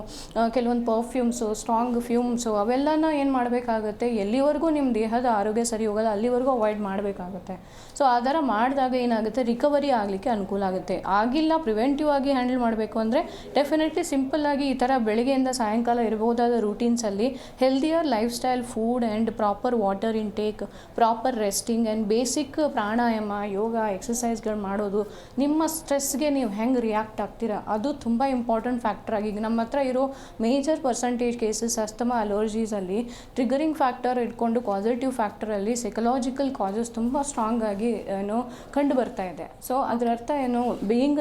ಕೆಲವೊಂದು ಪರ್ಫ್ಯೂಮ್ಸು ಸ್ಟ್ರಾಂಗ್ ಫ್ಯೂಮ್ಸು ಅವೆಲ್ಲನ ಏನು ಮಾಡಬೇಕಾಗುತ್ತೆ? ಎಲ್ಲಿವರೆಗೂ ನಿಮ್ಮ ದೇಹದ ಆರೋಗ್ಯ ಸರಿ ಹೋಗಲ್ಲ ಅಲ್ಲಿವರೆಗೂ ಅವಾಯ್ಡ್ ಮಾಡಬೇಕಾಗುತ್ತೆ. ಸೊ ಆ ಥರ ಮಾಡಿದಾಗ ಏನಾಗುತ್ತೆ? ರಿಕವರಿ ಆಗಲಿಕ್ಕೆ ಅನುಕೂಲ ಆಗುತ್ತೆ. ಆಗಿಲ್ಲ ಪ್ರಿವೆಂಟಿವ್ ಆಗಿ ಹ್ಯಾಂಡಲ್ ಮಾಡಬೇಕು ಅಂದರೆ ಡೆಫಿನೆಟ್ಲಿ ಸಿಂಪಲ್ ಆಗಿ ಈ ಥರ ಬೆಳಗ್ಗೆಯಿಂದ ಸಾಯಂಕಾಲ ಇರ್ಬೋದಾದ ರೂಟೀನ್ಸಲ್ಲಿ healthier life style food and proper water intake, proper resting and basic pranayama, yoga ಎಕ್ಸಸೈಸ್ಗಳು ಮಾಡೋದು, ನಿಮ್ಮ ಸ್ಟ್ರೆಸ್ಗೆ ನೀವು ಹೆಂಗೆ ರಿಯಾಕ್ಟ್ ಆಗ್ತೀರಾ? ಅದು ತುಂಬ ಇಂಪಾರ್ಟೆಂಟ್ ಫ್ಯಾಕ್ಟರ್ ಆಗಿ, ಈಗ ನಮ್ಮ ಹತ್ರ ಇರೋ ಮೇಜರ್ ಪರ್ಸಂಟೇಜ್ ಕೇಸಸ್ ಅಸ್ತಮ ಅಲರ್ಜೀಸಲ್ಲಿ ಟ್ರಿಗರಿಂಗ್ ಫ್ಯಾಕ್ಟರ್ ಇಟ್ಕೊಂಡು ಪಾಸಿಟಿವ್ ಫ್ಯಾಕ್ಟರಲ್ಲಿ ಸೈಕಲಾಜಿಕಲ್ ಕಾಸಸ್ ತುಂಬ ಸ್ಟ್ರಾಂಗ್ ಆಗಿ, ಏನು, ಕಂಡು ಬರ್ತಾ ಇದೆ. ಸೊ, ಅದರ ಅರ್ಥ ಏನು? Being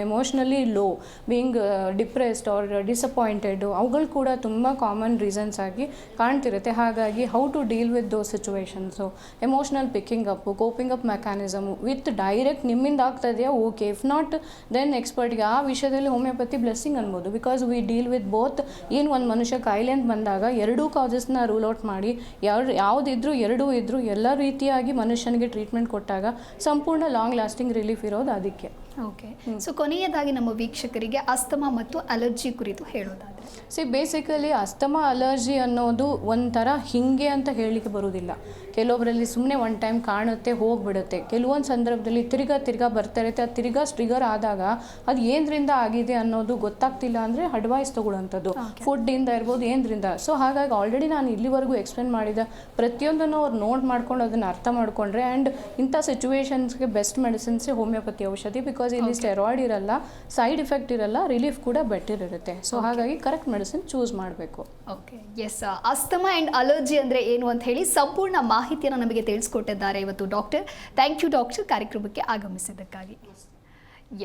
emotionally low being depressed or disappointed ಅವುಗಳು ಕೂಡ ತುಂಬ ಕಾಮನ್ ರೀಸನ್ಸ್ ಆಗಿ ಕಾಣ್ತಿರುತ್ತೆ. ಹಾಗಾಗಿ how to deal with those situations emotional picking up coping up mechanism with direct ನಿಮ್ಮಿಂದ ಆಗ್ತಾ ಇದೆಯಾ ಓಕೆ ಇಫ್ ನಾಟ್ ದೆನ್ ಎಕ್ಸ್ಪರ್ಟ್ಗೆ ಆ ವಿಷಯದಲ್ಲಿ ಹೋಮಿಯೋಪತಿ ಬ್ಲೆಸ್ಸಿಂಗ್ ಅನ್ಬೋದು. Because we deal with both ಏನು ಒಂದು ಮನುಷ್ಯ ಕಾಯಿಲೆ ಅಂತ ಬಂದಾಗ ಎರಡೂ ಕಾಸಸ್ನ ರೂಲ್ ಔಟ್ ಮಾಡಿ ಯಾರು ಯಾವುದಿದ್ರು ಎರಡೂ ಇದ್ದರೂ ಎಲ್ಲ ರೀತಿಯಾಗಿ ಮನುಷ್ಯನಿಗೆ ಟ್ರೀಟ್ಮೆಂಟ್ ಕೊಟ್ಟಾಗ ಸಂಪೂರ್ಣ ಲಾಂಗ್ ಲಾಸ್ಟಿಂಗ್ ರಿಲೀಫ್ ಇರೋದು ಅದಕ್ಕೆ.
ಓಕೆ ಸೊ ಕೊನೆಯದಾಗಿ ನಮ್ಮ ವೀಕ್ಷಕರಿಗೆ ಅಸ್ತಮ ಮತ್ತು ಅಲರ್ಜಿ ಕುರಿತು ಹೇಳೋದಾದ್ರೆ
ಸಿ ಬೇಸಿಕಲಿ ಅಸ್ತಮಾ ಅಲರ್ಜಿ ಅನ್ನೋದು ಒಂಥರ ಹಿಂಗೆ ಅಂತ ಹೇಳಲಿಕ್ಕೆ ಬರೋದಿಲ್ಲ ಕೆಲವೊಬ್ಬರಲ್ಲಿ ಸುಮ್ಮನೆ ಒನ್ ಟೈಮ್ ಕಾಣುತ್ತೆ ಹೋಗ್ಬಿಡುತ್ತೆ. ಕೆಲವೊಂದು ಸಂದರ್ಭದಲ್ಲಿ ತಿರ್ಗಾ ತಿರ್ಗಾ ಬರ್ತಾ ಇರುತ್ತೆ. ಅದು ತಿರ್ಗಾ ಸ್ಟ್ರಿಗರ್ ಆದಾಗ ಅದು ಏನರಿಂದ ಆಗಿದೆ ಅನ್ನೋದು ಗೊತ್ತಾಗ್ತಿಲ್ಲ ಅಂದರೆ ಅಡ್ವೈಸ್ ತೊಗೊಳ್ಳೋಂಥದ್ದು ಫುಡ್ಡಿಂದ ಇರ್ಬೋದು ಏನರಿಂದ. ಸೊ ಹಾಗಾಗಿ ಆಲ್ರೆಡಿ ನಾನು ಇಲ್ಲಿವರೆಗೂ ಎಕ್ಸ್ಪ್ಲೇನ್ ಮಾಡಿದ ಪ್ರತಿಯೊಂದನ್ನು ಅವ್ರು ನೋಟ್ ಮಾಡ್ಕೊಂಡು ಅದನ್ನು ಅರ್ಥ ಮಾಡಿಕೊಂಡ್ರೆ ಆ್ಯಂಡ್ ಇಂಥ ಸಿಚುವೇಷನ್ಸ್ಗೆ ಬೆಸ್ಟ್ ಮೆಡಿಸಿನ್ಸೇ ಹೋಮಿಯೋಪತಿ ಔಷಧಿ ಬಿಕಾಸ್ ಇಲ್ಲಿ ಸ್ಟೆರಾಯ್ಡ್ ಇರಲ್ಲ ಸೈಡ್ ಇಫೆಕ್ಟ್ ಇರಲ್ಲ ರಿಲೀಫ್ ಕೂಡ ಬೆಟರ್ ಇರುತ್ತೆ. ಸೊ ಹಾಗಾಗಿ ಕರೆಕ್ಟ್ ಮೆಡಿಸಿನ್ ಚೂಸ್ ಮಾಡಬೇಕು.
Okay yes asthma and allergy ಅಂದರೆ ಏನು ಅಂತ ಹೇಳಿ ಸಂಪೂರ್ಣ ಮಾಹಿತಿಯನ್ನು ನಮಗೆ ತಿಳಿಸ್ಕೊಟ್ಟಿದ್ದಾರೆ ಇವತ್ತು ಡಾಕ್ಟರ್ ಥ್ಯಾಂಕ್ ಯು ಡಾಕ್ಟರ್ ಕಾರ್ಯಕ್ರಮಕ್ಕೆ ಆಗಮಿಸಿದ್ದಕ್ಕಾಗಿ.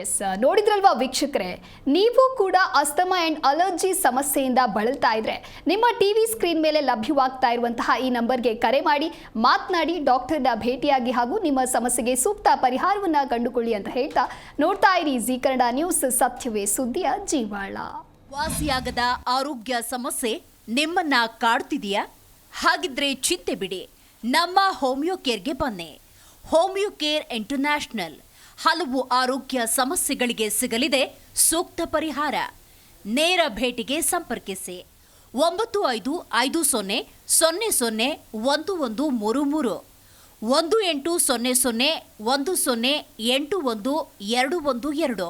ಎಸ್ ನೋಡಿದ್ರಲ್ವಾ ವೀಕ್ಷಕರೇ? ನೀವು ಕೂಡ ಅಸ್ತಮಾ ಆ್ಯಂಡ್ ಅಲರ್ಜಿ ಸಮಸ್ಯೆಯಿಂದ ಬಳಲ್ತಾ ಇದ್ರೆ ನಿಮ್ಮ ಟಿ ವಿ ಸ್ಕ್ರೀನ್ ಮೇಲೆ ಲಭ್ಯವಾಗ್ತಾ ಇರುವಂತಹ ಈ ನಂಬರ್ಗೆ ಕರೆ ಮಾಡಿ, ಮಾತನಾಡಿ ಡಾಕ್ಟರ್ನ ಭೇಟಿಯಾಗಿ ಹಾಗೂ ನಿಮ್ಮ ಸಮಸ್ಯೆಗೆ ಸೂಕ್ತ ಪರಿಹಾರವನ್ನು ಕಂಡುಕೊಳ್ಳಿ ಅಂತ ಹೇಳ್ತಾ ನೋಡ್ತಾ ಇರಿ. ಜಿ ಕನ್ನಡ ನ್ಯೂಸ್, ಸತ್ಯವೇ ಸುದ್ದಿಯ ಜೀವಾಳ.
ವಾಸಿಯಾಗದ ಆರೋಗ್ಯ ಸಮಸ್ಯೆ ನಿಮ್ಮನ್ನ ಕಾಡ್ತಿದೆಯಾ? ಹಾಗಿದ್ರೆ ಚಿಂತೆ ಬಿಡಿ. ನಮ್ಮ ಹೋಮಿಯೋ ಕೇರ್ಗೆ ಬನ್ನಿ. Homeo care international. ಹಲವು ಆರೋಗ್ಯ ಸಮಸ್ಯೆಗಳಿಗೆ ಸಿಗಲಿದೆ ಸೂಕ್ತ ಪರಿಹಾರ. ನೇರ ಭೇಟಿಗೆ ಸಂಪರ್ಕಿಸಿ. ಒಂಬತ್ತು ಐದು ಐದು ಸೊನ್ನೆ ಸೊನ್ನೆ ಸೊನ್ನೆ ಒಂದು ಒಂದು ಮೂರು ಮೂರು. ಒಂದು ಎಂಟು ಸೊನ್ನೆ ಸೊನ್ನೆ ಒಂದು ಸೊನ್ನೆ ಎಂಟು ಒಂದು ಎರಡು ಒಂದು ಎರಡು.